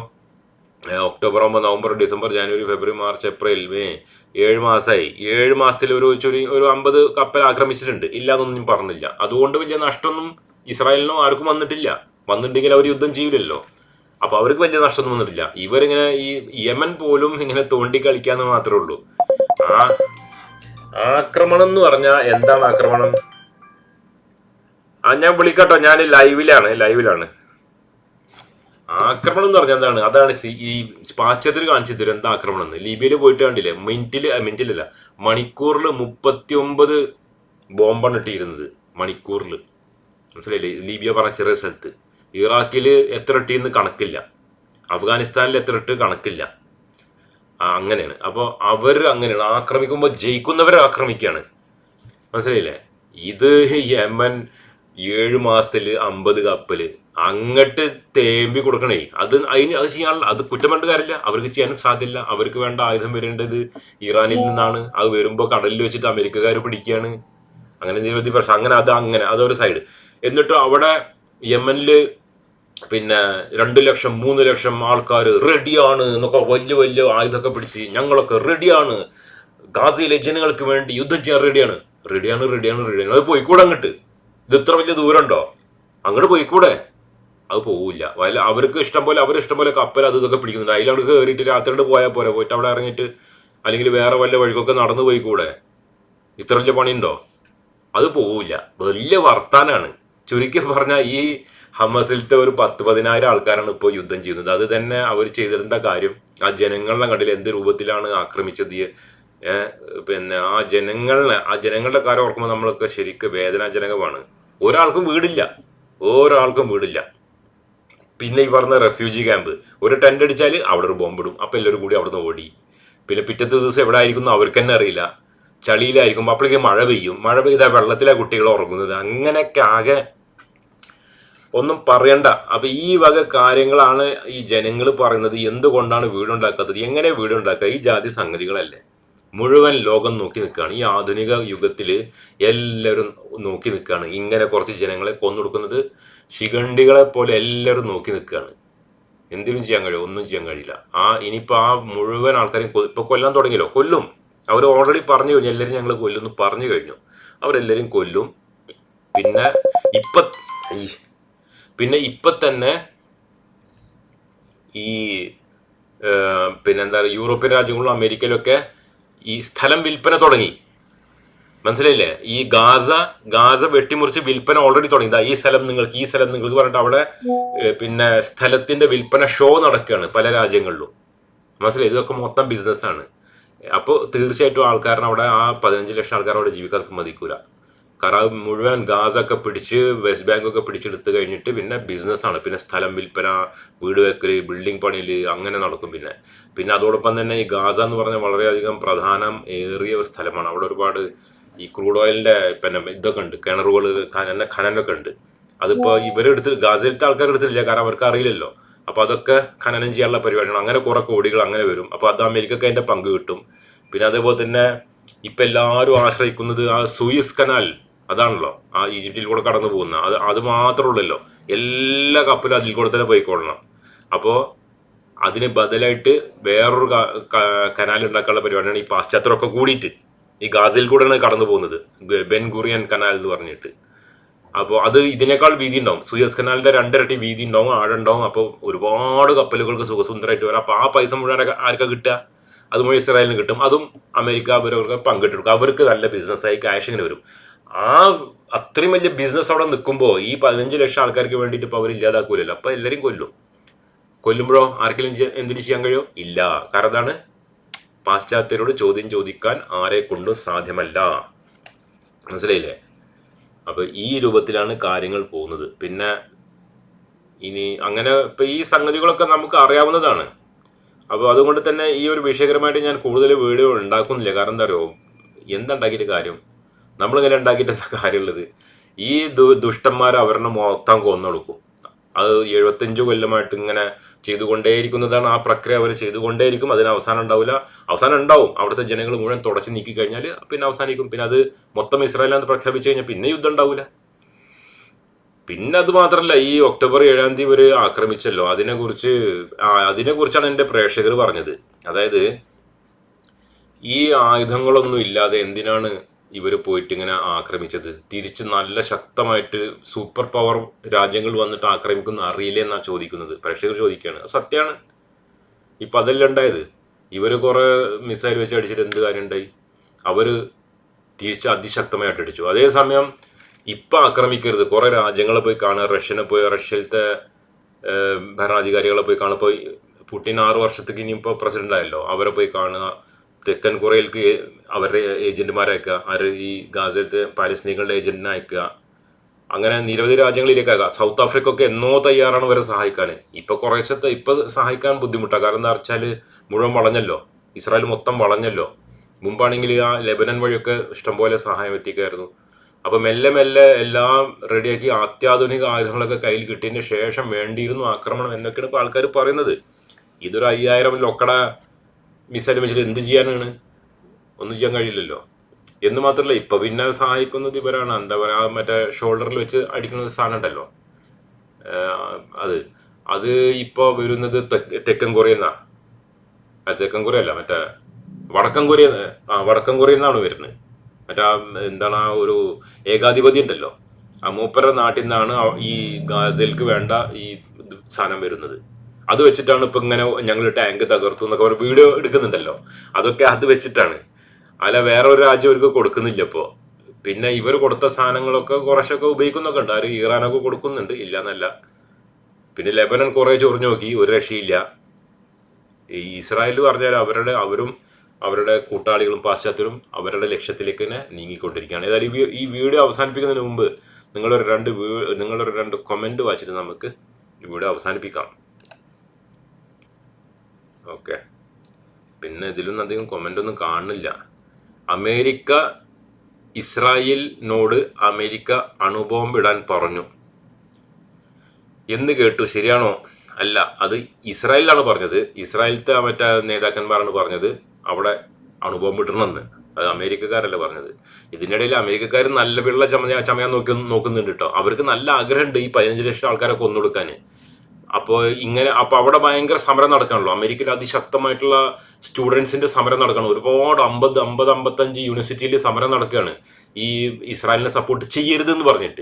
ഒക്ടോബർ ആകുമ്പോൾ നവംബർ ഡിസംബർ ജനുവരി ഫെബ്രുവരി മാർച്ച് ഏപ്രിൽ മെയ് ഏഴ് മാസമായി ഏഴ് മാസത്തിൽ ഒരു ചുരി ഒരു അമ്പത് കപ്പൽ ആക്രമിച്ചിട്ടുണ്ട്. ഇല്ലാന്നൊന്നും പറഞ്ഞില്ല. അതുകൊണ്ട് വലിയ നഷ്ടമൊന്നും ഇസ്രായേലിനോ ആർക്കും വന്നിട്ടില്ല. വന്നിട്ടുണ്ടെങ്കിൽ അവർ യുദ്ധം ചെയ്യില്ലല്ലോ അപ്പൊ അവർക്ക് വലിയ നഷ്ടമൊന്നും വന്നിട്ടില്ല. ഇവരിങ്ങനെ ഈ യമൻ പോലും ഇങ്ങനെ തോണ്ടി കളിക്കാന്ന് മാത്രമേ ഉള്ളൂ. ആ ആക്രമണം എന്ന് പറഞ്ഞാൽ എന്താണ് ആക്രമണം? ആ ഞാൻ വിളിക്കട്ടോ. ഞാൻ ലൈവിലാണ് ലൈവിലാണ്. ആക്രമണം എന്ന് പറഞ്ഞാൽ എന്താണ്? അതാണ് ഈ പാശ്ചാത്യർ കാണിച്ചു തരും എന്താ ആക്രമണം എന്ന് ലിബിയയിൽ പോയിട്ട് കണ്ടില്ലേ? മിനിറ്റിൽ മിനിറ്റിലല്ല. മണിക്കൂറിൽ മുപ്പത്തി ഒമ്പത് ബോംബാണ് ഇട്ടിരുന്നത്. മണിക്കൂറിൽ. മനസ്സിലായില്ലേ? ലിബിയ പറഞ്ഞ ചെറിയ സ്ഥലത്ത്. ഇറാഖിൽ എത്ര ഇട്ടിന്ന് കണക്കില്ല. അഫ്ഗാനിസ്ഥാനിൽ എത്ര ഇട്ട് കണക്കില്ല. അങ്ങനെയാണ്. അപ്പോൾ അവർ അങ്ങനെയാണ്. ആക്രമിക്കുമ്പോൾ ജയിക്കുന്നവരെ ആക്രമിക്കുകയാണ് മനസ്സിലായില്ലേ? ഇത് യമൻ ഏഴ് മാസത്തിൽ അമ്പത് കപ്പൽ അങ്ങട്ട് തേമ്പി കൊടുക്കണേ. അത് അതിന് അത് ചെയ്യാനുള്ള അത് കുറ്റം പറഞ്ഞിട്ട് കാര്യമില്ല. അവർക്ക് ചെയ്യാൻ സാധ്യമില്ല അവർക്ക് വേണ്ട ആയുധം വരേണ്ടത് ഇറാനിൽ നിന്നാണ്. അത് വരുമ്പോൾ കടലിൽ വെച്ചിട്ട് അമേരിക്കക്കാർ പിടിക്കുകയാണ് അങ്ങനെ നിരവധി പ്രശ്നം. അങ്ങനെ അത് അങ്ങനെ. അതൊരു സൈഡ് എന്നിട്ട് അവിടെ യമനിൽ പിന്നെ രണ്ട് ലക്ഷം മൂന്ന് ലക്ഷം ആൾക്കാർ റെഡിയാണ് എന്നൊക്കെ വലിയ വലിയ ആയുധമൊക്കെ പിടിച്ച് ഞങ്ങളൊക്കെ റെഡിയാണ്. ഗാസയിലെ ജനങ്ങൾക്ക് വേണ്ടി യുദ്ധം ചെയ്യാൻ റെഡിയാണ്. റെഡിയാണ് റെഡിയാണ് റെഡിയാണ്. അത് പോയിക്കൂടെ അങ്ങോട്ട്? ഇത് ഇത്ര വലിയ ദൂരമുണ്ടോ? അങ്ങോട്ട് പോയിക്കൂടെ? അത് പോവില്ല. വല്ല അവർക്ക് ഇഷ്ടം പോലെ അവർ ഇഷ്ടം പോലെ കപ്പൽ അത് ഇതൊക്കെ പിടിക്കുന്നുണ്ട്. അതിലവിടെ കയറിയിട്ട് രാത്രിയോട് പോയാൽ പോരെ? പോയിട്ട് അവിടെ ഇറങ്ങിയിട്ട് അല്ലെങ്കിൽ വേറെ വല്ല വഴിക്കൊക്കെ നടന്നു പോയിക്കൂടെ? ഇത്ര വലിയ പണിയുണ്ടോ? അത് പോവില്ല. വലിയ വർത്താനാണ്. ചുരുക്കി പറഞ്ഞാൽ ഈ ഹമസിലത്തെ ഒരു പത്ത് പതിനായിരം ആൾക്കാരാണ് ഇപ്പോൾ യുദ്ധം ചെയ്യുന്നത്. അത് തന്നെ അവർ ചെയ്തിരുന്ന കാര്യം ആ ജനങ്ങളെ കണ്ടിൽ എന്ത് രൂപത്തിലാണ് ആക്രമിച്ചത്? പിന്നെ ആ ജനങ്ങളെ ആ ജനങ്ങളുടെ കാര്യം ഓർക്കുമ്പോൾ നമ്മളൊക്കെ ശരിക്കും വേദനാജനകമാണ്. ഒരാൾക്കും വീടില്ല. ഒരാൾക്കും വീടില്ല. പിന്നെ ഈ പറഞ്ഞ റെഫ്യൂജി ക്യാമ്പ് ഒരു ടെന്റ് അടിച്ചാൽ അവിടെ ഒരു ബോംബിടും അപ്പോൾ എല്ലാവരും കൂടി അവിടെ നിന്ന് ഓടി. പിന്നെ പിറ്റത്തെ ദിവസം എവിടെ ആയിരിക്കുന്നു അവർക്ക് തന്നെ അറിയില്ല. ചളിയിലായിരിക്കും. അപ്പോഴേക്കും മഴ പെയ്യും. മഴ പെയ്താൽ വെള്ളത്തിലാണ് കുട്ടികൾ ഉറങ്ങുന്നത്. അങ്ങനെയൊക്കെ ആകെ ഒന്നും പറയണ്ട. അപ്പൊ ഈ വക കാര്യങ്ങളാണ് ഈ ജനങ്ങൾ പറയുന്നത്. എന്തുകൊണ്ടാണ് വീടുണ്ടാക്കാത്തത്? എങ്ങനെ വീടുണ്ടാക്കുക? ഈ ജാതി സംഗതികളല്ലേ. മുഴുവൻ ലോകം നോക്കി നിൽക്കുകയാണ്. ഈ ആധുനിക യുഗത്തിൽ എല്ലാവരും നോക്കി നിൽക്കുകയാണ്. ഇങ്ങനെ കുറച്ച് ജനങ്ങളെ കൊന്നൊടുക്കുന്നത് ശിഖണ്ഡികളെ പോലെ എല്ലാവരും നോക്കി നിൽക്കുകയാണ്. എന്തിനും ചെയ്യാൻ കഴിയും? ഒന്നും ചെയ്യാൻ കഴിയില്ല. ആ ഇനിയിപ്പോൾ ആ മുഴുവൻ ആൾക്കാരെയും ഇപ്പോൾ കൊല്ലാൻ തുടങ്ങിയല്ലോ? കൊല്ലും. അവർ ഓൾറെഡി പറഞ്ഞു കഴിഞ്ഞു. എല്ലാവരും ഞങ്ങൾ കൊല്ലുമെന്ന് പറഞ്ഞു കഴിഞ്ഞു. അവരെല്ലാവരും കൊല്ലും. പിന്നെ ഇപ്പൊ പിന്നെ ഇപ്പൊ തന്നെ ഈ പിന്നെന്താ പറയുക യൂറോപ്യൻ രാജ്യങ്ങളിലും അമേരിക്കയിലൊക്കെ ഈ സ്ഥലം വിൽപ്പന തുടങ്ങി. മനസ്സിലായില്ലേ? ഈ ഗാസ ഗാസ വെട്ടിമുറിച്ച് വിൽപ്പന ഓൾറെഡി തുടങ്ങി. ഈ സ്ഥലം നിങ്ങൾക്ക് ഈ സ്ഥലം നിങ്ങൾക്ക് പറഞ്ഞിട്ട് അവിടെ പിന്നെ സ്ഥലത്തിന്റെ വിൽപ്പന ഷോ നടക്കുകയാണ് പല രാജ്യങ്ങളിലും. മനസ്സിലായി? ഇതൊക്കെ മൊത്തം ബിസിനസ്സാണ് അപ്പോൾ തീർച്ചയായിട്ടും ആൾക്കാരനെ അവിടെ ആ പതിനഞ്ച് ലക്ഷം ആൾക്കാർ അവിടെ ജീവിക്കാൻ സമ്മതിക്കൂല. അത് മുഴുവൻ ഗാസൊക്കെ പിടിച്ച് വെസ്റ്റ് ബാങ്കൊക്കെ പിടിച്ചെടുത്ത് കഴിഞ്ഞിട്ട് പിന്നെ ബിസിനസ്സാണ് പിന്നെ സ്ഥലം വിൽപ്പന വീട് വെക്കൽ ബിൽഡിംഗ് പണിയിൽ അങ്ങനെ നടക്കും പിന്നെ. പിന്നെ അതോടൊപ്പം തന്നെ ഈ ഗാസ എന്ന് പറഞ്ഞാൽ വളരെയധികം പ്രധാനം ഏറിയ ഒരു സ്ഥലമാണ്. അവിടെ ഒരുപാട് ഈ ക്രൂഡ് ഓയിലിന്റെ പിന്നെ ഇതൊക്കെ ഉണ്ട്. കിണറുകൾ ഖനന ഖനനൊക്കെ ഉണ്ട്. അതിപ്പോൾ ഇവരെടുത്ത് ഗാസയിലത്തെ ആൾക്കാർ എടുത്തില്ല കാരണം അവർക്ക് അറിയില്ലല്ലോ. അപ്പോൾ അതൊക്കെ ഖനനം ചെയ്യാനുള്ള പരിപാടിയാണ് അങ്ങനെ കുറെ കോടികൾ അങ്ങനെ വരും. അപ്പോൾ അത് അമേരിക്കക്ക് അതിന്റെ പങ്ക് കിട്ടും. പിന്നെ അതേപോലെ തന്നെ ഇപ്പം എല്ലാവരും ആശ്രയിക്കുന്നത് ആ സൂയിസ് കനാൽ അതാണല്ലോ. ആ ഈജിപ്തിൽ കൂടെ കടന്നു പോകുന്ന. അത് അത് മാത്രമുള്ളല്ലോ. എല്ലാ കപ്പലും അതിൽ കൂടെ തന്നെ പോയിക്കൊള്ളണം. അപ്പോൾ അതിന് ബദലായിട്ട് വേറൊരു കനാൽ ഉണ്ടാക്കാനുള്ള പരിപാടിയാണ് ഈ പാശ്ചാത്യമൊക്കെ കൂടിയിട്ട്. ഈ ഗാസയിൽ കൂടെയാണ് കടന്നു പോകുന്നത്. ബെൻഗുറിയൻ ബെൻ ഗുറിയൻ കനാൽ എന്ന് പറഞ്ഞിട്ട്. അപ്പോൾ അത് ഇതിനേക്കാൾ വീതി ഉണ്ടാവും. സുയസ് കനാലിന്റെ രണ്ടിരട്ടി വീതി ഉണ്ടാവും ആഴുണ്ടാവും അപ്പോൾ ഒരുപാട് കപ്പലുകൾക്ക് സുഖസുന്ദരമായിട്ട് വരാം. അപ്പോൾ ആ പൈസ മുഴുവൻ ആർക്കാണ് ആർക്കാ കിട്ടുക? അത് ഇസ്രായേലിന് കിട്ടും. അതും അമേരിക്ക അവരവർക്ക് പങ്കിട്ടെടുക്കും അവർക്ക് നല്ല ബിസിനസ്സായി ക്യാഷ് ഇങ്ങനെ വരും. ആ അത്രയും വലിയ ബിസിനസ് അവിടെ നിൽക്കുമ്പോൾ ഈ പതിനഞ്ച് ലക്ഷം ആൾക്കാർക്ക് വേണ്ടിയിട്ട് ഇപ്പോൾ അവർ ഇല്ലാതാക്കൂലല്ലോ. അപ്പോൾ എല്ലാവരും കൊല്ലും. കൊല്ലുമ്പോഴോ ആർക്കെങ്കിലും എന്തിനു ചെയ്യാൻ കഴിയോ? ഇല്ല. കാരണം അതാണ് പാശ്ചാത്യരോട് ചോദ്യം ചോദിക്കാൻ ആരെ കൊണ്ടും സാധ്യമല്ല. മനസ്സിലായില്ലേ? അപ്പോൾ ഈ രൂപത്തിലാണ് കാര്യങ്ങൾ പോകുന്നത്. പിന്നെ ഇനി അങ്ങനെ ഇപ്പൊ ഈ സംഗതികളൊക്കെ നമുക്ക് അറിയാവുന്നതാണ്. അപ്പോൾ അതുകൊണ്ട് തന്നെ ഈ ഒരു വിഷയകരമായിട്ട് ഞാൻ കൂടുതൽ വീഡിയോ ഉണ്ടാക്കുന്നില്ല. കാരണം എന്താ അറിയോ? എന്തുണ്ടാക്കിയിട്ട് കാര്യം? നമ്മളിങ്ങനെ ഉണ്ടാക്കിയിട്ട് എന്താ കാര്യമുള്ളത്? ഈ ദു ദുഷ്ടന്മാർ അവരുടെ മൊത്തം കൊന്നൊടുക്കും. അത് എഴുപത്തഞ്ച് കൊല്ലമായിട്ട് ഇങ്ങനെ ചെയ്തുകൊണ്ടേയിരിക്കുന്നതാണ് ആ പ്രക്രിയ. അവർ ചെയ്തുകൊണ്ടേയിരിക്കും. അതിന് അവസാനം ഉണ്ടാവില്ല അവസാനം ഉണ്ടാവും. അവിടുത്തെ ജനങ്ങൾ മുഴുവൻ തുടച്ച് നീക്കി കഴിഞ്ഞാൽ പിന്നെ അവസാനിക്കും. പിന്നെ അത് മൊത്തം ഇസ്രായേലാന്ന് പ്രഖ്യാപിച്ചു കഴിഞ്ഞാൽ പിന്നെ യുദ്ധം ഉണ്ടാവില്ല പിന്നെ അത് മാത്രമല്ല ഈ ഒക്ടോബർ ഏഴാം തീയതി ഇവർ ആക്രമിച്ചല്ലോ. അതിനെക്കുറിച്ച് അതിനെക്കുറിച്ചാണ് എന്റെ പ്രേക്ഷകർ പറഞ്ഞത്. അതായത് ഈ ആയുധങ്ങളൊന്നും ഇല്ലാതെ എന്തിനാണ് ഇവർ പോയിട്ട് ഇങ്ങനെ ആക്രമിച്ചത്. തിരിച്ച് നല്ല ശക്തമായിട്ട് സൂപ്പർ പവർ രാജ്യങ്ങൾ വന്നിട്ട് ആക്രമിക്കുന്ന അറിയില്ല എന്നാണ് ചോദിക്കുന്നത്. പ്രേക്ഷകർ ചോദിക്കുകയാണ്. സത്യമാണ്. ഇപ്പം അതല്ല ഉണ്ടായത്. ഇവർ കുറേ മിസൈൽ വെച്ച് അടിച്ചിട്ട് എന്ത് കാര്യം ഉണ്ടായി അവർ തിരിച്ച് അതിശക്തമായിട്ട് അടിച്ചു. അതേസമയം ഇപ്പം ആക്രമിക്കരുത്. കുറേ രാജ്യങ്ങളെ പോയി കാണുക. റഷ്യനെ പോയി റഷ്യയിലത്തെ ഭരണാധികാരികളെ പോയി കാണുക. ഇപ്പോൾ പുടിൻ ആറ് വർഷത്തേക്ക് ഇനിയിപ്പോൾ പ്രസിഡന്റ് ആയല്ലോ. അവരെ പോയി കാണുക. തെക്കൻ കൊറിയയിലേക്ക് അവരുടെ ഏജന്റുമാരെ അയക്കുക ആര് ഈ ഗാസയിലത്തെ പാലസ്തീനികളുടെ ഏജന്റിനെ അയക്കുക. അങ്ങനെ നിരവധി രാജ്യങ്ങളിലേക്ക് അയക്കുക സൗത്ത് ആഫ്രിക്ക ഒക്കെ എന്നോ തയ്യാറാണ് ഇവരെ സഹായിക്കാൻ ഇപ്പൊ കുറേശ്ശത്തെ ഇപ്പൊ സഹായിക്കാൻ ബുദ്ധിമുട്ടാണ് കാരണം എന്താ വെച്ചാൽ മുഴുവൻ വളഞ്ഞല്ലോ. ഇസ്രായേൽ മൊത്തം വളഞ്ഞല്ലോ. മുമ്പാണെങ്കിൽ ആ ലെബനൻ വഴിയൊക്കെ ഇഷ്ടംപോലെ സഹായം എത്തിക്കായിരുന്നു. അപ്പോൾ മെല്ലെ മെല്ലെ എല്ലാം റെഡിയാക്കി അത്യാധുനിക ആയുധങ്ങളൊക്കെ കയ്യിൽ കിട്ടിയതിന് ശേഷം വേണ്ടിയിരുന്നു ആക്രമണം എന്നൊക്കെയാണ് ഇപ്പോൾ ആൾക്കാർ പറയുന്നത്. ഇതൊരു അയ്യായിരം ലൊക്കട മിസൈൽ വെച്ചിട്ട് എന്ത് ചെയ്യാനാണ്? ഒന്നും ചെയ്യാൻ കഴിയില്ലല്ലോ. എന്ന് മാത്രമല്ല ഇപ്പൊ പിന്നെ സഹായിക്കുന്നത് ഇവരാണ്. എന്താ പറയാ മറ്റേ ഷോൾഡറിൽ വെച്ച് അടിക്കുന്ന സാധനം ഉണ്ടല്ലോ. അത്. അത് ഇപ്പൊ വരുന്നത് തെക്കൻ കൊറിയെന്നാ. അല്ല തെക്കൻ കൊറിയ അല്ല മറ്റേ വടക്കൻ കൊറിയ ആ വടക്കൻ കൊറിയ നിന്നാണ് വരുന്നത്. മറ്റേ എന്താണ് ആ ഒരു ഏകാധിപതി ഉണ്ടല്ലോ. ആ മൂപ്പരുടെ നാട്ടിൽ നിന്നാണ് ഈ ഗാസയിലേക്ക് വേണ്ട ഈ സാധനം വരുന്നത്. അത് വെച്ചിട്ടാണ് ഇപ്പൊ ഇങ്ങനെ ഞങ്ങൾ ടാങ്ക് തകർത്തു എന്നൊക്കെ ഒരു വീഡിയോ എടുക്കുന്നുണ്ടല്ലോ. അതൊക്കെ അത് വെച്ചിട്ടാണ്. അല്ല വേറെ ഒരു രാജ്യം അവർക്ക് കൊടുക്കുന്നില്ല ഇപ്പോ. പിന്നെ ഇവർ കൊടുത്ത സാധനങ്ങളൊക്കെ കുറച്ചൊക്കെ ഉപയോഗിക്കുന്നൊക്കെ ഉണ്ട്. ആര് ഇറാനൊക്കെ കൊടുക്കുന്നുണ്ട്. ഇല്ല എന്നല്ല പിന്നെ ലെബനൻ കുറെ ചൊറിഞ്ഞു നോക്കി. ഒരു രക്ഷയില്ല. ഈ ഇസ്രായേൽ പറഞ്ഞാൽ അവരുടെ അവരും അവരുടെ കൂട്ടാളികളും പാശ്ചാത്യരും അവരുടെ ലക്ഷ്യത്തിലേക്ക് തന്നെ നീങ്ങിക്കൊണ്ടിരിക്കുകയാണ്. ഏതായാലും ഈ വീഡിയോ അവസാനിപ്പിക്കുന്നതിന് മുമ്പ് നിങ്ങളൊരു രണ്ട് നിങ്ങളൊരു രണ്ട് കമന്റ് വായിച്ചിട്ട് നമുക്ക് ഈ വീഡിയോ അവസാനിപ്പിക്കാം. ഓക്കെ. പിന്നെ ഇതിലൊന്നും അധികം കമന്റ് ഒന്നും കാണുന്നില്ല. അമേരിക്ക ഇസ്രായേലിനോട് അമേരിക്ക അണുബോംബ് ഇടാൻ പറഞ്ഞു. എന്ന് കേട്ടു. ശരിയാണോ? അല്ല അത് ഇസ്രായേലിലാണ് പറഞ്ഞത്. ഇസ്രായേലത്തെ മറ്റേ നേതാക്കന്മാരാണ് പറഞ്ഞത്. അവിടെ അണുബോംബ് ഇടണമെന്ന്. അത് അമേരിക്കക്കാരല്ലേ പറഞ്ഞത്. ഇതിനിടയിൽ അമേരിക്കക്കാർ നല്ല പിള്ള ചമയ ചമയാൻ നോക്കി നോക്കുന്നുണ്ട് കേട്ടോ അവർക്ക് നല്ല ആഗ്രഹമുണ്ട് ഈ പതിനഞ്ച് ലക്ഷം ആൾക്കാരെ കൊന്നൊടുക്കാൻ അപ്പോൾ ഇങ്ങനെ അപ്പോൾ അവിടെ ഭയങ്കര സമരം നടക്കണല്ലോ. അമേരിക്കയിൽ അതിശക്തമായിട്ടുള്ള സ്റ്റുഡൻസിന്റെ സമരം നടക്കണം. ഒരുപാട് അമ്പത് അമ്പത് അമ്പത്തഞ്ച് യൂണിവേഴ്സിറ്റിയിൽ സമരം നടക്കുകയാണ്. ഈ ഇസ്രായേലിനെ സപ്പോർട്ട് ചെയ്യരുതെന്ന് പറഞ്ഞിട്ട്.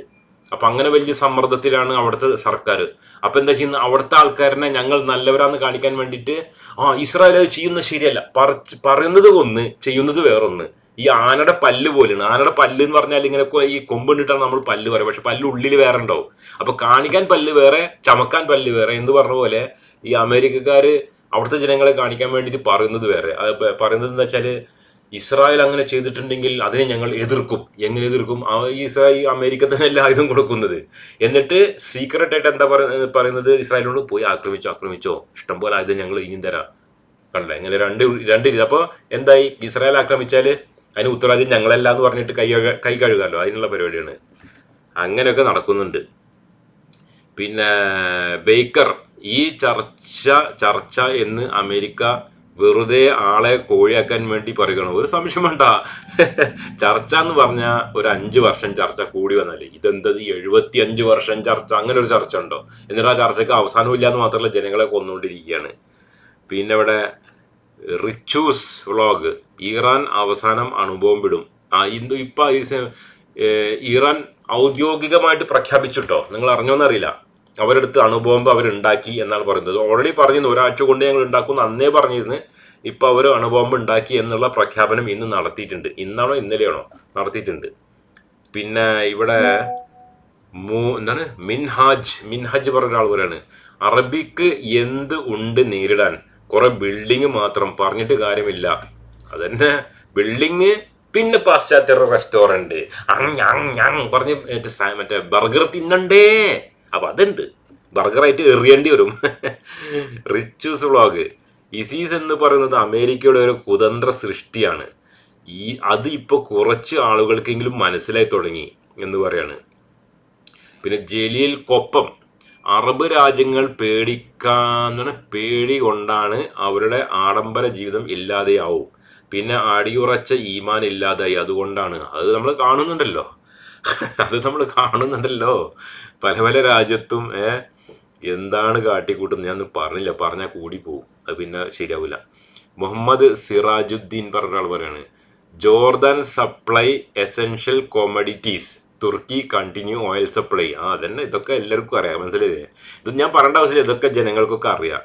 അപ്പൊ അങ്ങനെ വലിയ സമ്മർദ്ദത്തിലാണ് അവിടുത്തെ സർക്കാർ. അപ്പൊ എന്താ ചെയ്യുന്നത്? അവിടുത്തെ ആൾക്കാരനെ ഞങ്ങൾ നല്ലവരാന്ന് കാണിക്കാൻ വേണ്ടിയിട്ട് ആ ഇസ്രായേൽ അത് ചെയ്യുന്നത് ശരിയല്ല. പറയുന്നത് ഒന്ന് ചെയ്യുന്നത് വേറൊന്ന്. ഈ ആനയുടെ പല്ല് പോലെയാണ് ആനയുടെ പല്ല് എന്ന് പറഞ്ഞാൽ ഇങ്ങനെ ഈ കൊമ്പിട്ടിട്ടാണ് നമ്മൾ പല്ല് പറയുക. പക്ഷെ പല്ല് ഉള്ളിൽ വേറെ ഉണ്ടാവും. അപ്പൊ കാണിക്കാൻ പല്ല് വേറെ ചമക്കാൻ പല്ല് വേറെ എന്ന് പറഞ്ഞ പോലെ ഈ അമേരിക്കക്കാര് അവിടുത്തെ ജനങ്ങളെ കാണിക്കാൻ വേണ്ടിയിട്ട് പറയുന്നത് വേറെ. അത് പറയുന്നത് എന്താ വെച്ചാൽ ഇസ്രായേൽ അങ്ങനെ ചെയ്തിട്ടുണ്ടെങ്കിൽ അതിനെ ഞങ്ങൾ എതിർക്കും. എങ്ങനെ എതിർക്കും? ഇസ്രായേൽ അമേരിക്ക തന്നെ എല്ലാ ആയുധം കൊടുക്കുന്നത്. എന്നിട്ട് സീക്രട്ട് ആയിട്ട് എന്താ പറയ- പറയുന്നത്? ഇസ്രായേലിനോട് പോയി ആക്രമിച്ചോ ആക്രമിച്ചോ. ഇഷ്ടംപോലെ ആയുധം ഞങ്ങൾ ഇനിയും തരാം. കണ്ടില്ല ഇങ്ങനെ രണ്ട് രണ്ട് രീതി. അപ്പോൾ എന്തായി? ഇസ്രായേൽ ആക്രമിച്ചാൽ അതിന് ഉത്തരവാദിത്യം ഞങ്ങളല്ല എന്ന് പറഞ്ഞിട്ട് കൈ കൈ കഴുകാമല്ലോ അതിനുള്ള പരിപാടിയാണ്. അങ്ങനെയൊക്കെ നടക്കുന്നുണ്ട്. പിന്നെ ബേക്കർ ഈ ചർച്ച ചർച്ച എന്ന് അമേരിക്ക വെറുതെ ആളെ കോഴിയാക്കാൻ വേണ്ടി പറയുകയാണ്. ഒരു സംശയം വേണ്ട. ചർച്ച എന്ന് പറഞ്ഞാൽ ഒരു അഞ്ച് വർഷം ചർച്ച കൂടി വന്നാലേ ഇതെന്തത് എഴുപത്തി അഞ്ച് വർഷം ചർച്ച? അങ്ങനെ ഒരു ചർച്ച ഉണ്ടോ? എന്നിട്ട് ആ ചർച്ചയ്ക്ക് അവസാനമില്ല എന്ന് മാത്രമല്ല ജനങ്ങളെ കൊന്നുകൊണ്ടിരിക്കുകയാണ് പിന്നെ ഇവിടെ റിച്ചൂസ് വ്ളോഗ്. ഇറാൻ അവസാനം അണുബോംബിടും. ആ ഇന്ന് ഇപ്പൊ ഈ ഇറാൻ ഔദ്യോഗികമായിട്ട് പ്രഖ്യാപിച്ചിട്ടോ? നിങ്ങൾ അറിഞ്ഞോന്നറിയില്ല. അവരെടുത്ത് അണുബോംബ് അവരുണ്ടാക്കി എന്നാണ് പറയുന്നത്. ഓൾറെഡി പറഞ്ഞിരുന്നു ഒരാഴ്ച കൊണ്ട് ഞങ്ങൾ ഉണ്ടാക്കുന്നു അന്നേ പറഞ്ഞിരുന്നു. ഇപ്പൊ അവർ അണുബോംബ് ഉണ്ടാക്കി എന്നുള്ള പ്രഖ്യാപനം ഇന്ന് നടത്തിയിട്ടുണ്ട്. ഇന്നാണോ ഇന്നലെയാണോ നടത്തിയിട്ടുണ്ട്. പിന്നെ ഇവിടെ മൂ എന്താണ്? മിൻഹാജ്. മിൻഹാജ് പറഞ്ഞ ഒരാൾ പോലെയാണ്. അറബിക്ക് എന്ത് ഉണ്ട് നേരിടാൻ? കുറെ ബിൽഡിങ് മാത്രം പറഞ്ഞിട്ട് കാര്യമില്ല. അതന്നെ ബിൽഡിങ് പിന്നെ പാശ്ചാത്യ റെസ്റ്റോറന്റ് അങ് അങ് അങ് പറഞ്ഞ് മറ്റേ ബർഗർ തിന്നണ്ടേ. അപ്പൊ അതുണ്ട്. ബർഗറായിട്ട് എറിയേണ്ടി വരും. റിച്ചൂസ് വ്ളോഗ് ഇസീസ് എന്ന് പറയുന്നത് അമേരിക്കയുടെ ഒരു കുതന്ത്ര സൃഷ്ടിയാണ്. ഈ അത് ഇപ്പൊ കുറച്ച് ആളുകൾക്കെങ്കിലും മനസ്സിലായി തുടങ്ങി എന്ന് പറയാണ്. പിന്നെ ജലീൽ കൊപ്പം. അറബ് രാജ്യങ്ങൾ പേടിക്കാന്ന പേടി കൊണ്ടാണ് അവരുടെ ആഡംബര ജീവിതം ഇല്ലാതെയാവും. പിന്നെ അടിയുറച്ച ഈമാൻ ഇല്ലാതായി. അതുകൊണ്ടാണ്. അത് നമ്മൾ കാണുന്നുണ്ടല്ലോ. അത് നമ്മൾ കാണുന്നുണ്ടല്ലോ. പല പല രാജ്യത്തും എന്താണ് കാട്ടിക്കൂട്ടുന്നത്? ഞാൻ പറഞ്ഞില്ല. പറഞ്ഞാൽ കൂടി പോവും. അത് പിന്നെ ശരിയാവില്ല മുഹമ്മദ് സിറാജുദ്ദീൻ പറഞ്ഞ ആൾ പറയാണ്. Jordan supply essential commodities. തുർക്കി കണ്ടിന്യൂ ഓയിൽ സപ്ലൈ ആ അതന്നെ ഇതൊക്കെ എല്ലാവർക്കും അറിയാം. മനസ്സിലായില്ലേ? ഇത് ഞാൻ പറയേണ്ട ആവശ്യമില്ല. ഇതൊക്കെ ജനങ്ങൾക്കൊക്കെ അറിയാം.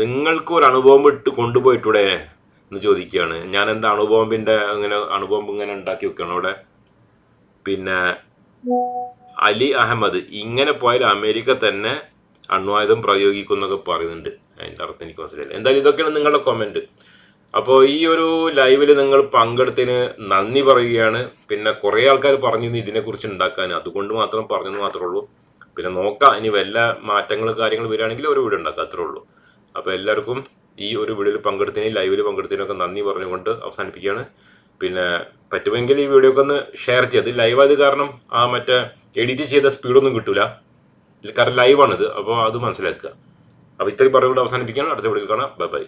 നിങ്ങൾക്ക് ഒരു അണുബോംബ് ഇട്ട് കൊണ്ടുപോയിട്ടൂടെ? എന്ന് ചോദിക്കുകയാണ്. ഞാൻ എന്താ അണുബോംബിന്റെ അങ്ങനെ അണുബോംബ് ഇങ്ങനെ ഉണ്ടാക്കി വെക്കണം അവിടെ? പിന്നെ അലി അഹമ്മദ് ഇങ്ങനെ പോയാൽ അമേരിക്ക തന്നെ അണ്വായുധം പ്രയോഗിക്കുന്നൊക്കെ പറയുന്നുണ്ട്. അതിന്റെ അർത്ഥം എനിക്ക് മനസ്സിലായില്ല. എന്തായാലും ഇതൊക്കെയാണ് നിങ്ങളുടെ കമന്റ് അപ്പോൾ ഈ ഒരു ലൈവിൽ നിങ്ങൾ പങ്കെടുത്തതിന് നന്ദി പറയുകയാണ്. പിന്നെ കുറേ ആൾക്കാർ പറഞ്ഞു ഇതിനെക്കുറിച്ച് ഉണ്ടാക്കാൻ. അതുകൊണ്ട് മാത്രം പറഞ്ഞെന്ന് മാത്രമേ ഉള്ളൂ. പിന്നെ നോക്കാം ഇനി വല്ല മാറ്റങ്ങൾ കാര്യങ്ങൾ വരികയാണെങ്കിൽ ഒരു വീഡിയോ ഉണ്ടാക്കാം അത്രേ ഉള്ളൂ. അപ്പോൾ എല്ലാവർക്കും ഈ ഒരു വീഡിയോയിൽ പങ്കെടുത്തതിന് ലൈവിൽ പങ്കെടുത്തതിനൊക്കെ നന്ദി പറഞ്ഞുകൊണ്ട് അവസാനിപ്പിക്കുകയാണ്. പിന്നെ പറ്റുമെങ്കിൽ ഈ വീഡിയോ ഒക്കെ ഒന്ന് ഷെയർ ചെയ്യാം. അത് ലൈവായത് കാരണം ആ മറ്റേ എഡിറ്റ് ചെയ്ത സ്പീഡൊന്നും കിട്ടൂല. കാരണം ലൈവാണിത്. അപ്പോൾ അത് മനസ്സിലാക്കുക. അപ്പോൾ ഇത്രയും പറഞ്ഞുകൊണ്ട് അവസാനിപ്പിക്കുകയാണ്. അടുത്ത വീഡിയോയിൽ കാണാം. Bye bye.